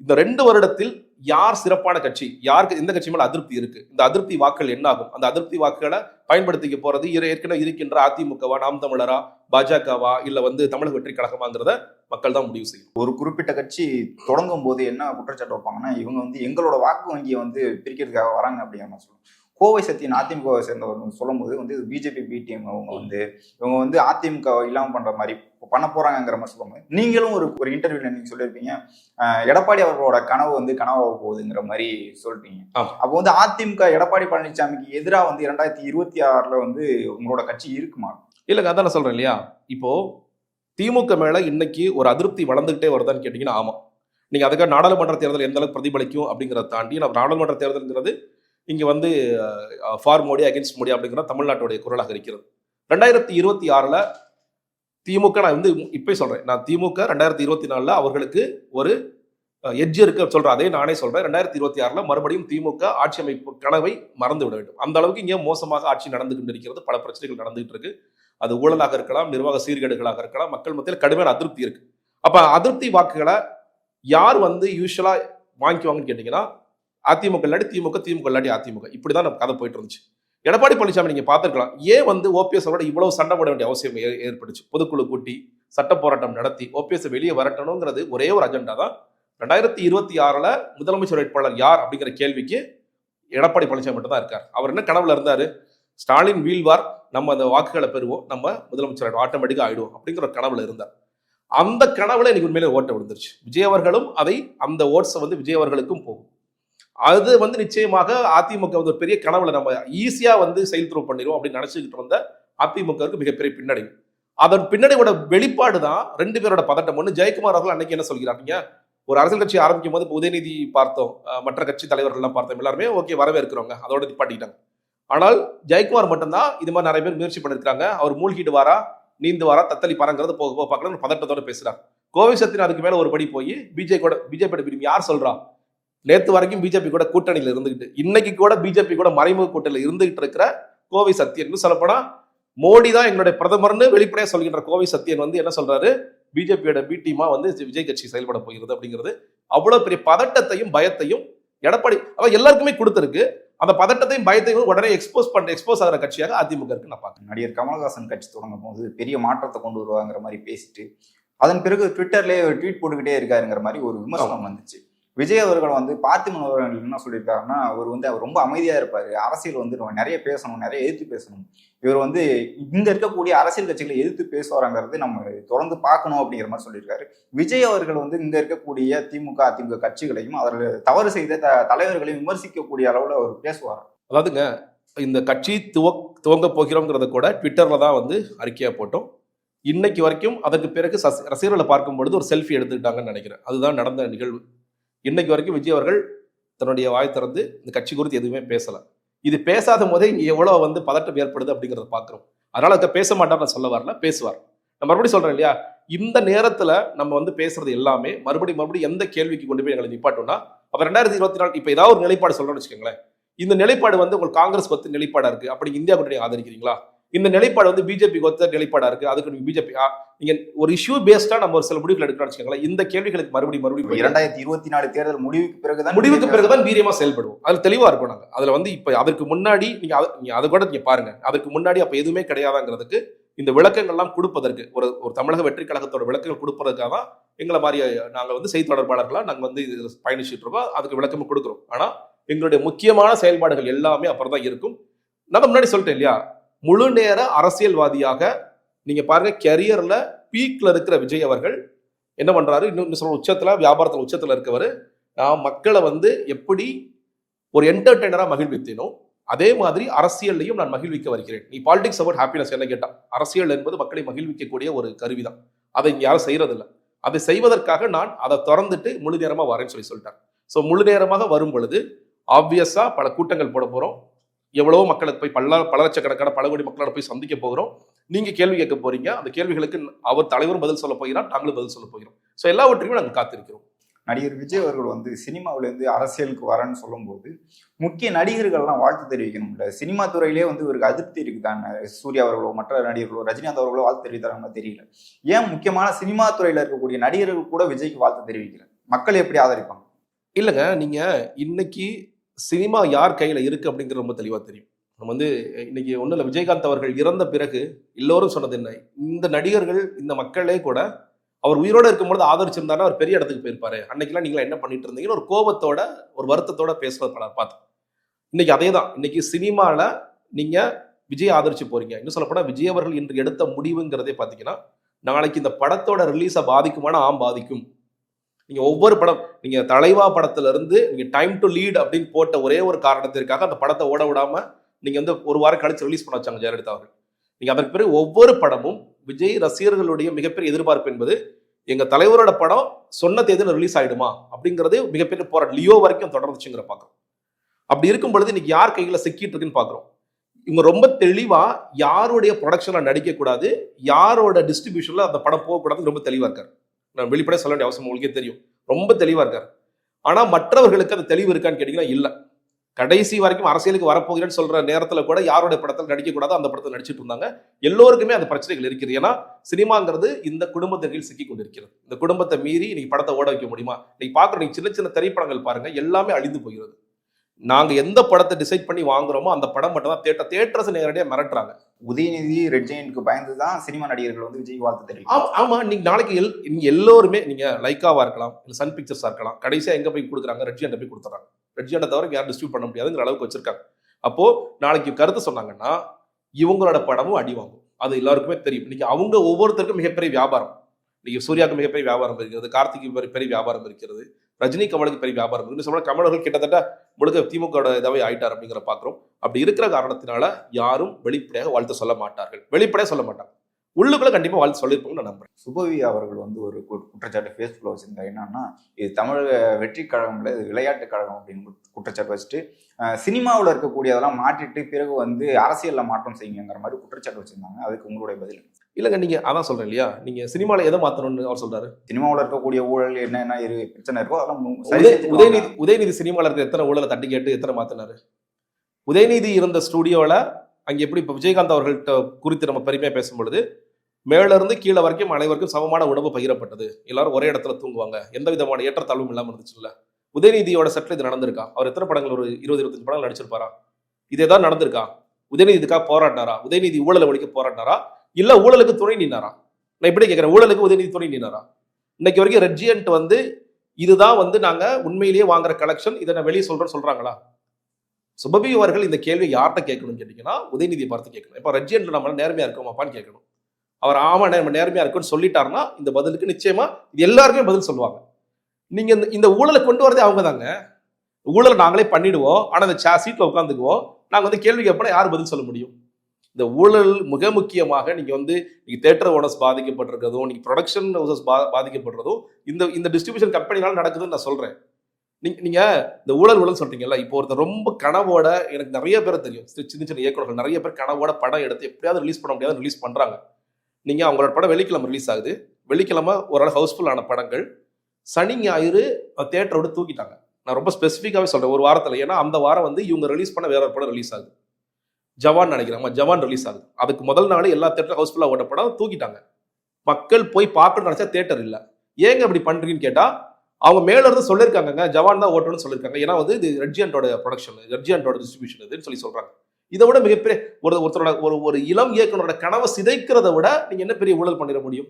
S3: இந்த ரெண்டு வருடத்தில் யார் சிறப்பான கட்சி? யாருக்கு எந்த கட்சி மேலே அதிருப்தி இருக்கு? இந்த அதிருப்தி வாக்குகள் என்ன ஆகும் அந்த அதிருப்தி வாக்குகளை பயன்படுத்திக்க போறது ஏற்கனவே இருக்கின்ற அதிமுகவா நாம் தமிழரா பாஜகவா இல்ல வந்து தமிழக வெற்றி கழகமாங்கிறத மக்கள் தான் முடிவு செய்யும்.
S2: ஒரு குறிப்பிட்ட கட்சி தொடங்கும் போது என்ன குற்றச்சாட்டு வைப்பாங்கன்னா இவங்க வந்து எங்களோட வாக்கு வங்கியை வந்து பிரிக்கிறதுக்காக வராங்க அப்படின்னு சொல்லுவோம் சொல்லுவாங்க கோவை சத்தியன் அதிமுகவை சேர்ந்தவர் சொல்லும்போது வந்து பிஜேபி பி டீம் அவங்க வந்து இவங்க வந்து அதிமுக இல்லாம பண்ற மாதிரி பண்ண போறாங்கங்கிற மாதிரி சொல்லும்போது நீங்களும் ஒரு ஒரு இன்டர்வியூல நீங்க சொல்லியிருப்பீங்க எடப்பாடி அவர்களோட கனவு வந்து கனவாக போகுதுங்கிற மாதிரி சொல்லிட்டீங்க. அப்போ வந்து அதிமுக எடப்பாடி பழனிசாமிக்கு எதிராக வந்து இரண்டாயிரத்தி இருபத்தி ஆறுல வந்து உங்களோட கட்சி இருக்குமா?
S3: இல்லைங்க அதான் நான் சொல்றேன் இல்லையா? இப்போ திமுக மேல இன்னைக்கு ஒரு அதிருப்தி வளர்ந்துகிட்டே வருதான்னு கேட்டீங்கன்னா ஆமா. நீங்க அதுக்காக நாடாளுமன்ற தேர்தல் எந்த அளவுக்கு பிரதிபலிக்கும் அப்படிங்கிறத தாண்டி நாடாளுமன்ற தேர்தல்ங்கிறது இங்கே வந்து ஃபார் மோடி அகேன்ஸ்ட் மோடி அப்படிங்கிற தமிழ்நாட்டுடைய குரலாக இருக்கிறது. ரெண்டாயிரத்தி இருபத்தி ஆறில் திமுக நான் வந்து இப்போ சொல்கிறேன் நான் திமுக ரெண்டாயிரத்தி இருபத்தி நாலில் அவர்களுக்கு ஒரு எட்ஜ் இருக்கு சொல்கிறேன் அதே நானே சொல்கிறேன் ரெண்டாயிரத்தி இருபத்தி ஆறில் மறுபடியும் திமுக ஆட்சி அமைப்பு கனவை மறந்து விட வேண்டும். அந்த அளவுக்கு இங்கே மோசமாக ஆட்சி நடந்து கொண்டிருக்கிறது பல பிரச்சனைகள் நடந்துகிட்டு இருக்கு. அது ஊழலாக இருக்கலாம் நிர்வாக சீர்கேடுகளாக இருக்கலாம். மக்கள் மத்தியில் கடுமையான அதிருப்தி இருக்கு. அப்போ அதிருப்தி வாக்குகளை யார் வந்து யூஸ்வலாக வாங்கிக்குவாங்கன்னு கேட்டிங்கன்னா அதிமுக இல்லாட்டி திமுக திமுக இல்லாட்டி அதிமுக. இப்படி தான் நம்ம கதை போயிட்டு இருந்துச்சு. எடப்பாடி பழனிசாமி நீங்கள் பார்த்துருக்கலாம். ஏன் வந்து ஓபிஎஸ் அவரோட இவ்வளோ சண்டை போட வேண்டிய அவசியம் ஏ- ஏற்பட்டுச்சு? பொதுக்குழு கூட்டி சட்ட போராட்டம் நடத்தி ஓபிஎஸ் வெளியே வரட்டணுங்கிறது ஒரே ஒரு அஜெண்டா தான். ரெண்டாயிரத்தி இருபத்தி ஆறில் முதலமைச்சர் வேட்பாளர் யார் அப்படிங்கிற கேள்விக்கு எடப்பாடி பழனிசாமி மட்டும் தான் இருக்கார். அவர் என்ன கனவுல இருந்தார்? ஸ்டாலின் வீழ்வார் நம்ம அந்த வாக்குகளை பெறுவோம் நம்ம முதலமைச்சர் ஆட்டோமேட்டிக்காக ஆயிடுவோம் அப்படிங்கிற ஒரு கனவுல இருந்தார். அந்த கனவுல எனக்கு உண்மையிலே ஓட்ட விழுந்துருச்சு. விஜய் அவர்களும் அதை அந்த ஓட்ஸை வந்து விஜய் அவர்களுக்கும் போகும். அது வந்து நிச்சயமாக அதிமுக வந்து ஒரு பெரிய கனவுல நம்ம ஈஸியா வந்து செயல் த்ரூ பண்ணிடுவோம் அப்படின்னு நினைச்சுக்கிட்டு வந்த அதிமுகவுக்கு மிகப்பெரிய பின்னடைவு அதன் பின்னடைவோட வெளிப்பாடு தான் ரெண்டு பேரோட பதட்டம். ஒன்று ஜெயக்குமார் அவர்கள் அன்னைக்கு என்ன சொல்கிறாங்க ஒரு அரசியல் கட்சி ஆரம்பிக்கும் போது உதயநிதி பார்த்தோம். மற்ற கட்சி தலைவர்கள் எல்லாம் பார்த்தோம். எல்லாருமே ஓகே வரவேற்கிறவங்க. அதோட நிப்பாட்டிக்கிட்டாங்க ஆனால் ஜெயக்குமார் மட்டும்தான் இது மாதிரி நிறைய பேர் முயற்சி பண்ணிருக்காங்க அவர் மூழ்கிட்டு வாரா நீந்து வாரா தத்தளி பாருங்கிறது போக போக பார்க்கலாம் பதட்டத்தோட பேசுறாங்க கோவை சத்தியன் அதுக்கு மேல ஒரு படி போய் பிஜே கூட பிஜேபி யார் சொல்றா? நேத்து வரைக்கும் பிஜேபி கூட கூட்டணியில இருந்துகிட்டு இன்னைக்கு கூட பிஜேபி கூட மறைமுக கூட்டணியில இருந்துகிட்டு இருக்கிற கோவை சத்தியன் இன்னும் சொல்லப்போனா மோடி தான் எங்களுடைய பிரதமர்னு வெளிப்படையா சொல்கின்ற கோவை சத்தியன் வந்து என்ன சொல்றாரு? பிஜேபியோட பி டீமா வந்து விஜய் கட்சி செயல்பட போகிறது அப்படிங்கிறது அவ்வளவு பெரிய பதட்டத்தையும் பயத்தையும் எடப்பாடி அவ எல்லாருக்குமே கொடுத்திருக்கு. அந்த பதட்டத்தையும் பயத்தையும் உடனே எக்ஸ்போஸ் பண்ண எக்ஸ்போஸ் ஆகிற கட்சியாக அதிமுக இருக்கு நான் பாக்குறேன்
S2: நடிகர் கமல்ஹாசன் கட்சி தொடங்கும் போது பெரிய மாற்றத்தை கொண்டு வருவாங்கிற மாதிரி பேசிட்டு அதன் பிறகு ட்விட்டர்லயே ஒரு ட்வீட் போட்டுக்கிட்டே இருக்காருங்கிற மாதிரி ஒரு விமர்சனம் வந்துச்சு. விஜய் அவர்கள் வந்து பார்த்திமன் அவர்கள் என்ன சொல்லியிருக்காருன்னா அவர் வந்து அவர் ரொம்ப அமைதியாக இருப்பார். அரசியல் வந்து நம்ம நிறைய பேசணும் நிறைய எதிர்த்து பேசணும். இவர் வந்து இங்கே இருக்கக்கூடிய அரசியல் கட்சிகளை எதிர்த்து பேசுவாராங்கிறது நம்ம தொடர்ந்து பார்க்கணும் அப்படிங்கிற மாதிரி சொல்லியிருக்காரு. விஜய் அவர்கள் வந்து இங்கே இருக்கக்கூடிய திமுக அதிமுக கட்சிகளையும் அவர்கள் தவறு செய்த த- தலைவர்களையும் விமர்சிக்கக்கூடிய அளவில் அவர் பேசுவார்.
S3: அதாவதுங்க இந்த கட்சி துவ துவங்க போகிறோங்கிறத கூட ட்விட்டரில் தான் வந்து அறிக்கையாக போட்டோம். இன்னைக்கு வரைக்கும் அதற்கு பிறகு சஸ்- ரசிகர்களை பார்க்கும் பொழுது ஒரு செல்ஃபி எடுத்துக்கிட்டாங்கன்னு நினைக்கிறேன். அதுதான் நடந்த நிகழ்வு. இன்னைக்கு வரைக்கும் விஜய் அவர்கள் தன்னுடைய வாய் திறந்து இந்த கட்சி குறித்து எதுவுமே பேசலை. இது பேசாத போதே இங்கே எவ்வளோ வந்து பதட்டம் ஏற்படுது அப்படிங்கிறத பார்க்குறோம். அதனால் அதை பேச மாட்டார் நான் சொல்ல வரல பேசுவார். நான் மறுபடியும் சொல்கிறேன் இல்லையா? இந்த நேரத்தில் நம்ம வந்து பேசுறது எல்லாமே மறுபடியும் மறுபடியும் எந்த கேள்விக்கு கொண்டு போய் எங்களை நிப்பாட்டோம்னா அப்போ ரெண்டாயிரத்தி இருபத்தி நாலு இப்போ ஏதாவது ஒரு நிலைப்பாடு சொல்றோம்னு வச்சுக்கோங்களேன். இந்த நிலைப்பாடு வந்து உங்களுக்கு காங்கிரஸ் பத்து நிலைப்பாடாக இருக்குது அப்படி இந்தியா கூட்டணி ஆதரிக்கிறீங்களா? இந்த நிலைப்பாடு வந்து பிஜேபி ஒத்த நிலைப்பாடா இருக்கு. அதுக்கு பிஜேபி நீங்க ஒரு இஷ்யூ பேஸ்டா நம்ம ஒரு சில முடிவுகள் எடுக்கணும்னு வச்சுக்கோங்களேன். இந்த கேள்விகளுக்கு மறுபடியும் மறுபடியும்
S2: இரண்டாயிரத்தி இருபத்தி நாலு தேர்தல் முடிவுக்கு பிறகுதான்
S3: முடிவுக்கு பிறகுதான் வீரியமா செயல்படுவோம். அதுல தெளிவா இருக்கும் நாங்க. அதுல வந்து இப்ப அதற்கு முன்னாடி நீங்க அதை அதை கூட நீங்க பாருங்க. அதற்கு முன்னாடி அப்ப எதுவுமே கிடையாதாங்கிறதுக்கு இந்த விளக்கங்கள்லாம் கொடுப்பதற்கு ஒரு ஒரு தமிழக வெற்றி கழகத்தோட விளக்கங்கள் கொடுப்பதற்காக தான் எங்களை மாதிரி நாங்க வந்து செய்தி தொடர்பாளர்களா நாங்க வந்து இது பயணிச்சுட்டு இருக்கோம். அதுக்கு விளக்கமும் கொடுக்குறோம். ஆனா எங்களுடைய முக்கியமான செயல்பாடுகள் எல்லாமே அப்புறம் தான் இருக்கும். நான் முன்னாடி சொல்லிட்டேன் இல்லையா? முழு நேர அரசியல்வாதியாக நீங்க பாருங்க கெரியர்ல பீக்ல இருக்கிற விஜய் அவர்கள் என்ன பண்றாரு? இன்னும் சொல்ல உச்சத்துல வியாபாரத்துல உச்சத்துல இருக்கவர். நான் மக்களை வந்து எப்படி ஒரு என்டர்டெய்னரா மகிழ்வித்தேனோ அதே மாதிரி அரசியல்லையும் நான் மகிழ்விக்க வருகிறேன். நீ பாலிடிக்ஸ் அபவுட் ஹாப்பினஸ் என்ன கேட்டா அரசியல் என்பது மக்களை மகிழ்விக்கக்கூடிய ஒரு கருவிதான். அதை இங்க யாரும் செய்யறதில்ல. அதை செய்வதற்காக நான் அதை திறந்துட்டு முழு நேரமா வரேன்னு சொல்லி சொல்லிட்டேன் ஸோ முழு நேரமாக வரும் பொழுது ஆப்வியஸா பல கூட்டங்கள் போட போறோம். எவ்வளவோ மக்களுக்கு போய் பல பல லட்சக்கணக்கான பல கோடி மக்களோட போய் சந்திக்க போகிறோம். நீங்க கேள்வி கேட்க போறீங்க. அந்த கேள்விகளுக்கு அவர் தலைவரும் பதில் சொல்ல போகிறார் நாங்களும் பதில் சொல்ல போகிறோம். ஸோ எல்லாவற்றையும் நாங்கள் காத்திருக்கிறோம்.
S2: நடிகர் விஜய் அவர்கள் வந்து சினிமாவிலேருந்து அரசியலுக்கு வரேன்னு சொல்லும்போது முக்கிய நடிகர்கள்லாம் வாழ்த்து தெரிவிக்கணும்ல. சினிமா துறையிலே வந்து இவருக்கு அதிருப்தி இருக்குதானே சூர்யா அவர்களோ மற்ற நடிகர்களோ ரஜினிகாந்த் அவர்களோ வாழ்த்து தெரிவித்தாங்கன்னு தெரியல. ஏன் முக்கியமான சினிமா துறையில இருக்கக்கூடிய நடிகர்கள் கூட விஜய்க்கு வாழ்த்து தெரிவிக்கல? மக்கள் எப்படி ஆதரிப்பாங்க?
S3: இல்லைங்க நீங்க இன்னைக்கு சினிமா யார் கையில் இருக்குது அப்படிங்கிறது ரொம்ப தெளிவாக தெரியும். நம்ம வந்து இன்னைக்கு ஒன்றும் இல்லை விஜயகாந்த் அவர்கள் இறந்த பிறகு எல்லோரும் சொன்னது என்ன? இந்த நடிகர்கள் இந்த மக்களே கூட அவர் உயிரோடு இருக்கும்பொழுது ஆதரிச்சிருந்தாருன்னா அவர் பெரிய இடத்துக்கு போயிருப்பாரு. அன்னைக்கெல்லாம் நீங்களா என்ன பண்ணிட்டு இருந்தீங்கன்னு ஒரு கோபத்தோட ஒரு வருத்தத்தோட பேசுறது பலர் பார்த்தோம் இன்னைக்கு அதே தான் இன்னைக்கு சினிமாவில் நீங்கள் விஜய் ஆதரிச்சு போறீங்க. இன்னும் சொல்லப்போனால் விஜய் அவர்கள் இன்று எடுத்த முடிவுங்கிறதே பார்த்தீங்கன்னா நாளைக்கு இந்த படத்தோட ரிலீஸை பாதிக்குமானா ஆம் பாதிக்கும். நீங்க ஒவ்வொரு படம் நீங்க தலைவா படத்துல இருந்து நீங்க டைம் டு லீட் அப்படின்னு போட்ட ஒரே ஒரு காரணத்திற்காக அந்த படத்தை ஓட விடாம நீங்க வந்து ஒரு வாரம் கழிச்சு ரிலீஸ் பண்ண வச்சாங்க ஜெயலலிதா அவர்கள். நீங்க அதற்கு பிறகு ஒவ்வொரு படமும் விஜய் ரசிகர்களுடைய மிகப்பெரிய எதிர்பார்ப்பு என்பது எங்க தலைவரோட படம் சொன்ன தேதியில் ரிலீஸ் ஆயிடுமா? அப்படிங்கிறது மிகப்பெரிய போராட்டம். லியோ வரைக்கும் தொடர்ந்துச்சுங்கிற பார்க்குறோம் அப்படி இருக்கும் பொழுது இன்னைக்கு யார் கையில சிக்கிட்டு இருக்குன்னு பார்க்குறோம் இவங்க ரொம்ப தெளிவா யாருடைய ப்ரொடக்ஷன்ல நடிக்க கூடாது யாரோட டிஸ்ட்ரிபியூஷன்ல அந்த படம் போகக்கூடாதுன்னு ரொம்ப தெளிவா இருக்காரு. நான் வெளிப்பட சொல்ல வேண்டிய அவசியம் உங்களுக்கே தெரியும். ரொம்ப தெளிவாக இருக்கார். ஆனால் மற்றவர்களுக்கு அந்த தெளிவு இருக்கான்னு கேட்டிங்கன்னா இல்லை. கடைசி வரைக்கும் அரசியலுக்கு வரப்போகிறேன்னு சொல்ற நேரத்தில் கூட யாருடைய படத்தில் நடிக்கக்கூடாது அந்த படத்தில் நடிச்சிட்டு இருந்தாங்க. எல்லோருக்குமே அந்த பிரச்சனைகள் இருக்குது. ஏன்னா சினிமாங்கிறது இந்த குடும்பத்திற்கு சிக்கி கொண்டிருக்கிறது. இந்த குடும்பத்தை மீறி இன்னைக்கு படத்தை ஓட வைக்க முடியுமா? இன்னைக்கு பார்க்குற நீங்க சின்ன சின்ன திரைப்படங்கள் பாருங்க எல்லாமே அழிந்து போகிறது. நாங்க எந்த படத்தை டிசைட் பண்ணி வாங்குறோமோ அந்த படம் மட்டும் தான் தேட்டர் தேட்டர்ஸ் நேரடியாக மிரட்டுறாங்க.
S2: உதயநிதி ரெட் ஜெயின்ட்க்கு பயந்து தான் சினிமா நடிகர்கள் வந்து விஜய் வாழ்த்து தெரிவிக்கும்
S3: ஆமா ஆமா நீங்க நாளைக்கு எல் நீங்க எல்லோருமே நீங்க லைக்காவா இருக்கலாம் இல்ல சன் பிக்சர்ஸா இருக்கலாம் கடைசியா எங்க போய் கொடுக்குறாங்க? ரெட்ஜியன்ட்ட போய் கொடுத்துறாங்க ரெட்ஜியன்ட்டை தவிர யாரும் டிஸ்ட்ரிபியூட் பண்ண முடியாதுங்கிற அளவுக்கு வச்சிருக்காங்க. அப்போ நாளைக்கு கருத்து சொன்னாங்கன்னா இவங்களோட படமும் அடி வாங்கும். அது எல்லாருக்குமே தெரியும். இன்னைக்கு அவங்க ஒவ்வொருத்தருக்கும் மிகப்பெரிய வியாபாரம். இன்னைக்கு சூர்யாவுக்கு மிகப்பெரிய வியாபாரம் இருக்கிறது கார்த்திக்கு பெரிய வியாபாரம் இருக்கிறது ரஜினி கமலுக்கு பெரிய வியாபாரம் இருக்கு சொல்ல கமலர்கள் கிட்டத்தட்ட முழுக்க திமுக இதாகவே ஆயிட்டார் அப்படிங்கிற பார்க்குறோம் அப்படி இருக்கிற காரணத்தினால யாரும் வெளிப்படையாக வாழ்த்து சொல்ல மாட்டார்கள். வெளிப்படையாக சொல்ல மாட்டாங்க. உள்ளுக்குள்ள கண்டிப்பா வாழ்த்து சொல்லியிருப்பாங்கன்னு நான் நம்புறேன்.
S2: சுபவி அவர்கள் வந்து ஒரு குற்றச்சாட்டு ஃபேஸ்புக்கில் வச்சிருந்தாங்க என்னன்னா இது தமிழக வெற்றி கழகம்ல இது விளையாட்டு கழகம் அப்படின்னு குற்ற- குற்றச்சாட்டு வச்சுட்டு சினிமாவில் இருக்கக்கூடியதெல்லாம் மாற்றிட்டு பிறகு வந்து அரசியல்ல மாற்றம் செய்யுங்கிற மாதிரி குற்றச்சாட்டு வச்சிருந்தாங்க. அதுக்கு உங்களுடைய பதில்
S3: இல்லைங்க நீங்க அதான் சொல்றேன் இல்லையா? நீங்க சினிமால எதை மாத்தணும்னு அவர் சொல்றாரு?
S2: சினிமாவில் இருக்கக்கூடிய ஊழல் என்னென்ன இரு பிரச்சனை இருக்கோ அதெல்லாம்
S3: உதயநிதி. உதயநிதி சினிமால இருக்கிற எத்தனை ஊழலை தட்டி கேட்டு எத்தனை மாத்தினாரு? உதயநிதி இருந்த ஸ்டுடியோல அங்க எப்படி இப்ப விஜயகாந்த் அவர்கள்ட்ட குறித்து நம்ம பெருமையா பேசும் மேலிருந்து கீழே வரைக்கும் அனைவருக்கும் சமமான உணவு பகிரப்பட்டது. எல்லாரும் ஒரே இடத்துல தூங்குவாங்க. எந்த விதமான ஏற்றத்தாழ்வும் இல்லாமல் இருந்துச்சுல்ல? உதயநிதியோட சற்று இது நடந்திருக்கா? அவர் எத்தனை படங்கள்? ஒரு இருபது இருபத்தஞ்சு படங்கள் நடிச்சிருப்பாரா? இதே தான் நடந்திருக்கா? உதயநிதி இதுக்காக போராடினாரா? உதயநிதி ஊழலை ஒழிக்க போராடினாரா? இல்ல ஊழலுக்கு துணை நின்னாரா? நான் இப்படி கேட்கிறேன். ஊழலுக்கு உதயநிதி துணை நின்னாரா? இன்னைக்கு வரைக்கும் ரெட்ஜியன்ட் வந்து இதுதான் வந்து நாங்க உண்மையிலேயே வாங்குற கலெக்ஷன் இதை நான் வெளியே சொல்றேன்னு சொல்றாங்களா? சுபபி அவர்கள் இந்த கேள்வி யார்கிட்ட கேட்கணும்னு கேட்டீங்கன்னா உதயநிதியை பார்த்து கேட்கணும். இப்போ ரெட்ஜியன்ட்ல நம்ம நேர்மையா இருக்கோமாப்பான்னு கேட்கணும். அவர் ஆமா நம்ம நேர்மையா இருக்கும்னு சொல்லிட்டாருன்னா இந்த பதிலுக்கு நிச்சயமா இது எல்லாருக்குமே பதில் சொல்லுவாங்க. நீங்க இந்த- இந்த ஊழலை கொண்டு வரதே அவங்க தாங்க ஊழலை நாங்களே பண்ணிடுவோம். ஆனா இந்த சா சீட்ல உட்காந்துக்குவோம். நாங்க வந்து கேள்வி கேட்போம் யார் பதில் சொல்ல முடியும்? இந்த ஊழல் மிக முக்கியமாக நீங்க வந்து நீங்க தேட்டர் ஓனர்ஸ் பாதிக்கப்பட்டிருக்கிறதும் நீங்க ப்ரொடக்ஷன் ஹவுசஸ் பாதிக்கப்படுறதும் இந்த இந்த டிஸ்ட்ரிபியூஷன் கம்பெனினால நடக்குதுன்னு நான் சொல்றேன். நீங்க நீங்க இந்த ஊழல் ஊழல் சொல்றீங்கல்ல இப்போ ஒருத்தர் ரொம்ப கனவோட எனக்கு நிறைய பேர் தெரியும். சின்ன சின்ன இயக்குனர்கள் நிறைய பேர் கனவோட படம் எடுத்து எப்படியாவது ரிலீஸ் பண்ண முடியாது ரிலீஸ் பண்றாங்க. நீங்கள் அவங்களோட படம் வெள்ளிக்கிழமை ரிலீஸ் ஆகுது. வெள்ளிக்கிழமை ஒரு ஹவுஸ்ஃபுல் ஆன படங்கள். சனி ஞாயிறு தேட்டரோட தூக்கிட்டாங்க. நான் ரொம்ப ஸ்பெசிஃபிக்காகவே சொல்கிறேன் ஒரு வாரத்தில். ஏன்னா அந்த வாரம் வந்து இவங்க ரிலீஸ் பண்ண வேற ஒரு படம் ரிலீஸ் ஆகுது. ஜவான் நினைக்கிறாங்க ஜவான் ரிலீஸ் ஆகுது. அதுக்கு முதல் நாள் எல்லா தேட்டரும் ஹவுஸ்ஃபுல்லாக ஓட்ட படம் தூக்கிட்டாங்க. மக்கள் போய் பார்க்கணும்னு நினச்சா தேட்டர் இல்லை. ஏங்க இப்படி பண்ணுறீங்கன்னு கேட்டால் அவங்க மேல இருந்து சொல்லியிருக்காங்க ஜவான் தான் ஓட்டணும்னு சொல்லியிருக்காங்க ஏன்னா வந்து இது ரெட்ஜியன்டோட ப்ரொடக்ஷன் ரெட்ஜியன்டோட டிஸ்ட்ரிபியூஷன் இதுன்னு சொல்லி சொல்கிறாங்க இதை விட மிகப்பெரிய ஒரு ஒருத்தரோட ஒரு ஒரு இளம் இயக்குனரோட கனவை சிதைக்கிறத விட நீங்க என்ன பெரிய ஊழல் பண்ணிட முடியும்?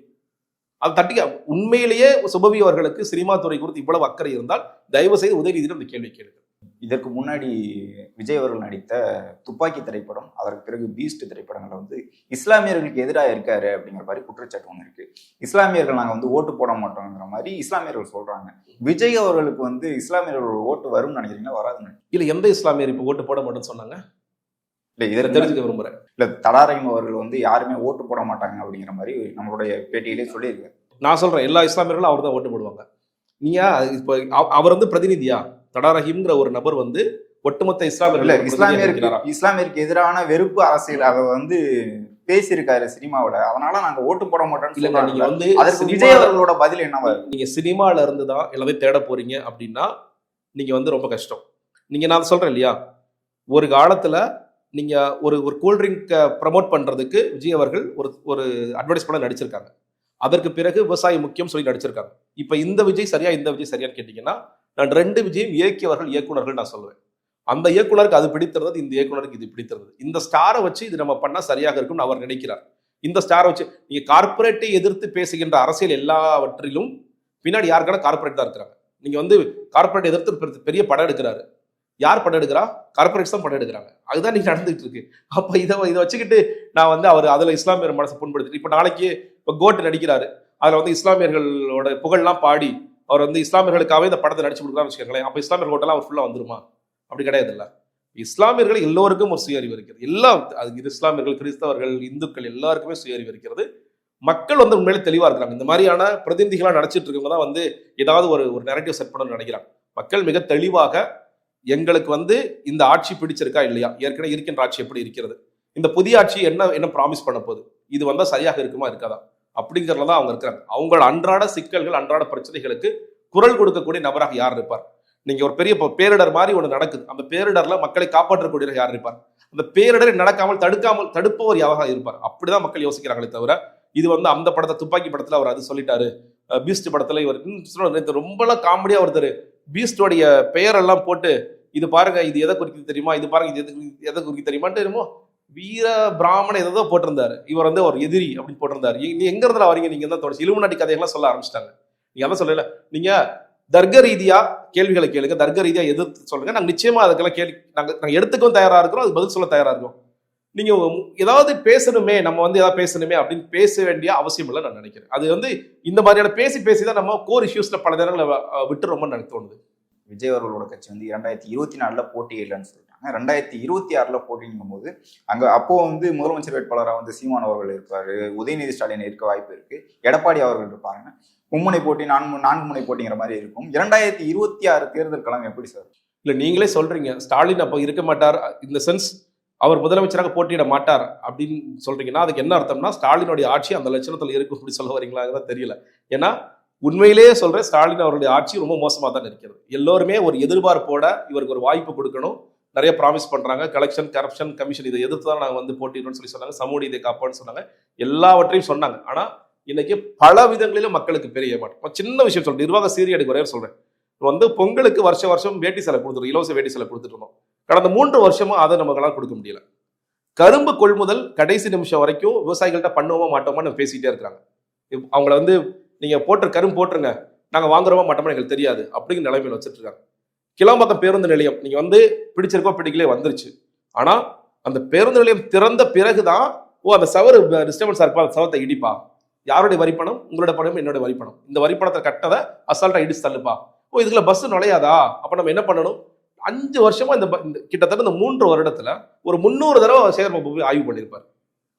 S3: அது தட்டிக்க உண்மையிலேயே சுபவி அவர்களுக்கு சினிமா துறை குறித்து இவ்வளவு அக்கறை இருந்தால் தயவு செய்து உதயநிதியிடம் இந்த கேள்வி கேளுங்க
S2: இதற்கு முன்னாடி விஜய் அவர்கள் நடித்த துப்பாக்கி திரைப்படம் அதற்கு பிறகு பீஸ்ட் திரைப்படங்கள்ல வந்து இஸ்லாமியர்களுக்கு எதிராக இருக்காரு அப்படிங்கிற மாதிரி குற்றச்சாட்டு ஒன்று இருக்கு. இஸ்லாமியர்கள் நாங்க வந்து ஓட்டு போட மாட்டோங்கிற மாதிரி இஸ்லாமியர்கள் சொல்றாங்க. விஜய் அவர்களுக்கு வந்து இஸ்லாமியர்கள் ஓட்டு வரும்னு நினைக்கிறீங்களா? வராதுன்னு?
S3: இல்ல எந்த இஸ்லாமியர் இப்ப ஓட்டு போட மாட்டேன்னு சொன்னாங்க?
S2: இல்ல
S3: இதை
S2: இதற்கு
S3: தெரிஞ்சுக்க விரும்புறேன்.
S2: இல்ல தடாரைம் அவர்கள் வந்து யாருமே ஓட்டு போட மாட்டாங்க அப்படிங்கிற மாதிரி நம்மளுடைய பேட்டியிலே சொல்லியிருக்காரு.
S3: நான் சொல்றேன் எல்லா இஸ்லாமியர்களும் அவர் தான் ஓட்டு போடுவாங்க. நீங்க இப்போ அவ- அவர் வந்து பிரதிநிதியா? தடா ரஹீம்ங்கிற ஒரு நபர் வந்து ஒட்டுமொத்த
S2: இல்ல
S3: இஸ்லாமியர்கள்
S2: இஸ்லாமியருக்கு இஸ்லாமியருக்கு எதிரான வெறுப்பு அரசியல் அதை வந்து பேசியிருக்காரு சினிமாவோட. அதனால நாங்க ஓட்டு போட மாட்டோம்னு
S3: இல்லங்க நீங்க வந்து
S2: அதற்கு விஜய் அவர்களோட பதில் என்னவா?
S3: நீங்க சினிமால இருந்து தான் எல்லாத்தையும் தேட போறீங்க அப்படின்னா நீங்க வந்து ரொம்ப கஷ்டம். நீங்க நான் சொல்றேன் இல்லையா? ஒரு காலத்துல நீங்கள் ஒரு ஒரு கூல்ட்ரிங்கை ப்ரமோட் பண்ணுறதுக்கு விஜய் அவர்கள் ஒரு ஒரு அட்வர்டைஸ் பண்ண நடிச்சிருக்காங்க. அதற்கு பிறகு விவசாயம் முக்கியம் சொல்லி நடிச்சிருக்காங்க. இப்போ இந்த விஜய் சரியா இந்த விஜய் சரியான்னு கேட்டிங்கன்னா நான் ரெண்டு விஜயம் இயக்கியவர்கள் இயக்குனர்கள் நான் சொல்லுவேன். அந்த இயக்குனருக்கு அது பிடித்திருந்தது இந்த இயக்குனருக்கு இது பிடித்திருந்தது. இந்த ஸ்டாரை வச்சு இது நம்ம பண்ணால் சரியாக இருக்கும்னு அவர் நினைக்கிறார். இந்த ஸ்டாரை வச்சு நீங்கள் கார்ப்பரேட்டை எதிர்த்து பேசுகின்ற அரசியல் எல்லாவற்றிலும் பின்னாடி யாருக்கான கார்பரேட் தான் இருக்கிறாங்க. நீங்கள் வந்து கார்ப்பரேட் எதிர்த்து பெரிய படம் எடுக்கிறாரு. யார் படம் எடுக்கிறா? கார்பரேட்ஸ் தான் படம் எடுக்கிறாங்க. அதுதான் இன்னைக்கு நடந்துகிட்டு இருக்கு. அப்போ இதை இதை வச்சுக்கிட்டு நான் வந்து அவர் அதில் இஸ்லாமியர் மனசை புண்படுத்தி இப்போ நாளைக்கு இப்போ கோட் நடிக்கிறாரு. அதில் வந்து இஸ்லாமியர்களோட புகழ்லாம் பாடி அவர் வந்து இஸ்லாமியர்களுக்காகவே இந்த படத்தை நடிச்சு கொடுக்கலாம்னு வச்சுக்கோங்களேன். அப்போ இஸ்லாமியர் ஹோட்டலாம் அவர் ஃபுல்லாக வந்துருமா? அப்படி கிடையாது இல்லை இஸ்லாமியர்கள் எல்லோருக்கும் ஒரு சுயறிவு இருக்கிறது. எல்லா அது இது இஸ்லாமியர்கள் கிறிஸ்தவர்கள் இந்துக்கள் எல்லாருக்குமே சுயறிவு இருக்கிறது. மக்கள் வந்து உண்மையிலே தெளிவாக இருக்கிறாங்க. இந்த மாதிரியான பிரதிநிதிகளாக நடிச்சிட்டு இருக்கவங்க தான் வந்து ஏதாவது ஒரு ஒரு நெரட்டிவ் செட் பண்ணணும்னு நினைக்கிறாங்க. மக்கள் மிக தெளிவாக எங்களுக்கு வந்து இந்த ஆட்சி பிடிச்சிருக்கா இல்லையா? ஏற்கனவே இருக்கின்ற ஆட்சி எப்படி இருக்கிறது? இந்த புதிய ஆட்சி என்ன என்ன ப்ராமிஸ் பண்ண போகுது? இது வந்தால் சரியாக இருக்குமா இருக்காதா? அப்படிங்கிறதுல தான் அவங்க இருக்கிறாங்க. அவங்கள அன்றாட சிக்கல்கள் அன்றாட பிரச்சனைகளுக்கு குரல் கொடுக்கக்கூடிய நபராக யார் இருப்பார்? நீங்க ஒரு பெரிய பேரிடர் மாதிரி ஒன்று நடக்குது. அந்த பேரிடர்ல மக்களை காப்பாற்றக்கூடியவர் யார் இருப்பார்? அந்த பேரிடரை நடக்காமல் தடுக்காமல் தடுப்பவர் யாராக இருப்பார்? அப்படிதான் மக்கள் யோசிக்கிறாங்களே தவிர இது வந்து அந்த படத்தை துப்பாக்கி படத்துல அவர் அது சொல்லிட்டாரு. பீஸ்ட் படத்துல இவர் இன்னும் ரொம்பலாம் காமெடியா ஒருத்தர் பீஸ்டோடைய பெயரெல்லாம் போட்டு இது பாருங்க இது எதை குறிக்குது தெரியுமா? இது பாருங்க இது எது எதை குறிக்குது தெரியுமான்ட்டு என்னமோ வீர பிராமண ஏதோ போட்டிருந்தாரு. இவர் வந்து ஒரு எதிரி அப்படின்னு போட்டிருந்தாரு. நீ எங்க இருந்தா வரீங்க? நீங்க தான் தோணுச்சு. இலுமினாட்டி கதையெல்லாம் சொல்ல ஆரம்பிச்சிட்டாங்க. நீங்க அதான் சொல்லல. நீங்க தர்க்க ரீதியா கேள்விகளை கேளுங்க. தர்க்க ரீதியா எதிர்த்து சொல்லுங்க? நாங்க நிச்சயமா அதுக்கெல்லாம் கேள்வி நாங்க நாங்க எடுத்துக்கவும் தயாரா இருக்கிறோம். அது பதில் சொல்ல தயாரா இருக்கோம். நீங்க ஏதாவது பேசணுமே நம்ம வந்து ஏதாவது பேசணுமே அப்படின்னு பேச வேண்டிய அவசியம் இல்லை நான் நினைக்கிறேன். அது வந்து இந்த மாதிரியான பேசி பேசி தான் நம்ம கோர் இஷ்யூஸ்ல பல நேரங்களை விட்டு ரொம்ப எனக்கு தோணுது.
S2: விஜய் அவர்களோட கட்சி வந்து இரண்டாயிரத்தி இருபத்தி நாலுல போட்டியிடலன்னு சொல்லிட்டாங்க. ரெண்டாயிரத்தி இருபத்தி ஆறில் போட்டிங்கும் போது அங்கே அப்போ வந்து முதலமைச்சர் வேட்பாளராக வந்து சீமான் அவர்கள் இருப்பார் உதயநிதி ஸ்டாலின் இருக்க வாய்ப்பு இருக்குது எடப்பாடி அவர்கள் இருப்பாங்க மும்முனை போட்டி நான்கு நான்கு முனை போட்டிங்கிற மாதிரி இருக்கும். இரண்டாயிரத்தி இருபத்தி ஆறு தேர்தல் களம் எப்படி சார்?
S3: இல்லை நீங்களே சொல்கிறீங்க ஸ்டாலின் அப்போ இருக்க மாட்டார். இந்த சென்ஸ் அவர் முதலமைச்சராக போட்டியிட மாட்டார் அப்படின்னு சொல்கிறீங்கன்னா அதுக்கு என்ன அர்த்தம்னா ஸ்டாலினுடைய ஆட்சி அந்த லட்சணத்தில் இருக்கும் அப்படி சொல்ல வரீங்களாங்கிறத தெரியல. ஏன்னா உண்மையிலேயே சொல்கிறேன் ஸ்டாலின் அவருடைய ஆட்சி ரொம்ப மோசமாக தான் இருக்கிறது. எல்லோருமே ஒரு எதிர்பார்ப்போட இவருக்கு ஒரு வாய்ப்பு கொடுக்கணும். நிறைய ப்ராமிஸ் பண்ணுறாங்க கலெக்ஷன் கரப்ஷன் கமிஷன் இதை எதிர்த்து தான் நாங்கள் வந்து போட்டிடுறோம்னு சொல்லி சொன்னாங்க. சமூக இதை காப்பான்னு சொன்னாங்க. எல்லாவற்றையும் சொன்னாங்க. ஆனால் இன்னைக்கு பல விதங்களிலும் மக்களுக்கு பெரிய ஏமாற்றம். சின்ன விஷயம் சொல்கிறேன் நிர்வாக சீரியடுக்கு ஒரே சொல்கிறேன் வந்து பொங்கலுக்கு வருஷம் வருஷம் வேட்டி சிலை கொடுத்துருவோம் இலவச வேட்டி சிலை கொடுத்துட்டு இருந்தோம் கடந்த மூன்று வருஷமும் அதை நம்மளால் கொடுக்க முடியல. கரும்பு கொள்முதல் கடைசி நிமிஷம் வரைக்கும் விவசாயிகள்கிட்ட பண்ணுவோமா மாட்டோமான்னு பேசிக்கிட்டே இருக்கிறாங்க. அவங்கள வந்து நீங்கள் போட்டு கரும்பு போட்டுருங்க. நாங்கள் வாங்குறோமா மாட்டோமா எங்களுக்கு தெரியாது. அப்படிங்கிற நிலைமையில வச்சுட்ருக்காங்க கிளாம்பாக்கம் பேருந்து நிலையம் நீங்கள் வந்து பிடிச்சிருக்கோ பிடிக்கலே வந்துருச்சு. ஆனால் அந்த பேருந்து நிலையம் திறந்த பிறகு தான் ஓ அந்த சவறு டிஸ்டர்பன்ஸா இருப்பா அந்த சவத்தை இடிப்பா. யாருடைய வரிப்பணம் உங்களோட பணம் என்னோட வரிப்பணம் இந்த வரிப்பணத்தை கட்டதை அசால்ட்டாக இடிச்சு தள்ளுப்பா. ஓ இதுக்குள்ள பஸ் நுழையாதா? அப்போ நம்ம என்ன பண்ணணும்? அஞ்சு வருஷமா இந்த இந்த கிட்டத்தட்ட இந்த மூன்று வருடத்துல ஒரு முந்நூறு தடவை சேகர்பாபு போய் ஆய்வு பண்ணியிருப்பார்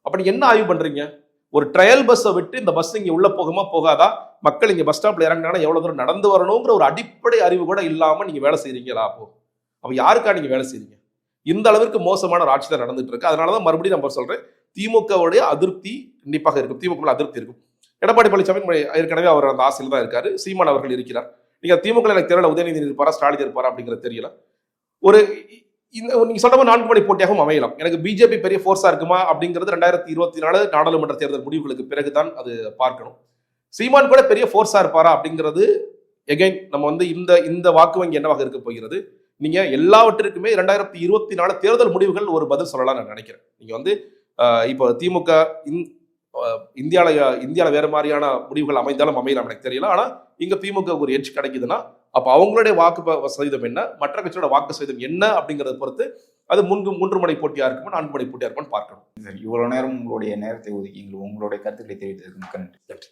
S3: அப்படி என்ன ஆய்வு பண்றீங்க? ஒரு ட்ரையல் பஸ்ஸை விட்டு இந்த பஸ் இங்கே உள்ளே போகுமா போகாதா? மக்கள் இங்கே பஸ் ஸ்டாப்பில் இறங்கினாங்கன்னா எவ்வளோ தூரம் நடந்து வரணுங்கிற ஒரு அடிப்படை அறிவு கூட இல்லாமல் நீங்கள் வேலை செய்கிறீங்களா அப்போ? அப்போ யாருக்கா நீங்கள் வேலை செய்கிறீங்க இந்த அளவிற்கு மோசமான ஒரு ஆட்சி தான் நடந்துட்டு இருக்கு. அதனாலதான் மறுபடியும் நம்ம சொல்கிறேன் திமுகவுடைய அதிருப்தி கண்டிப்பாக இருக்கும். திமுக அதிருப்தி இருக்கும். எடப்பாடி பழனிசாமி ஏற்கனவே அவர் அந்த ஆசையில் தான் இருக்காரு. சீமான் அவர்கள் இருக்கிறார். நீங்கள் திமுக எனக்கு தெரியல. உதயநிதி இருப்பாரா? ஸ்டாலின் இருப்பாரா அப்படிங்கிறது தெரியல. ஒரு இந்த நீங்க சொல்ற மாதிரி நான்கு மணி போட்டியாகவும் அமையலாம். எனக்கு பிஜேபி பெரிய ஃபோர்ஸா இருக்குமா அப்படிங்கிறது ரெண்டாயிரத்தி இருபத்தி நாலு நாடாளுமன்ற தேர்தல் முடிவுகளுக்கு பிறகுதான் அது பார்க்கணும். சீமான் கூட பெரிய ஃபோர்ஸா இருப்பாரா அப்படிங்கிறது எகைன் நம்ம வந்து இந்த இந்த வாக்கு வங்கி என்னவாக இருக்க போகிறது? நீங்க எல்லாவற்றிற்குமே ரெண்டாயிரத்தி இருபத்தி நாலு தேர்தல் முடிவுகள் ஒரு பதில் சொல்லலாம் நான் நினைக்கிறேன். நீங்க வந்து இப்போ திமுக இந் ஆஹ், இந்தியால இந்தியால வேற மாதிரியான முடிவுகள் அமைந்தாலும் அமையலாம் எனக்கு தெரியல. ஆனா இங்க திமுக ஒரு எட்ஜ் கிடைக்குதுன்னா அப்ப அவங்களுடைய வாக்கு சதவீதம் என்ன? மற்ற கட்சியோட வாக்கு சதவீதம் என்ன அப்படிங்கறத பொறுத்து அது மூன்று மூன்று மணி போட்டியா இருக்குமா நான்கு மணி போட்டியா இருக்குமான்னு பார்க்கணும்.
S2: சரி இவ்வளவு நேரம் உங்களுடைய நேரத்தை ஒதுக்கி எங்களுக்கு உங்களுடைய கருத்துக்களை தெரிவித்ததுக்கு
S3: நன்றி.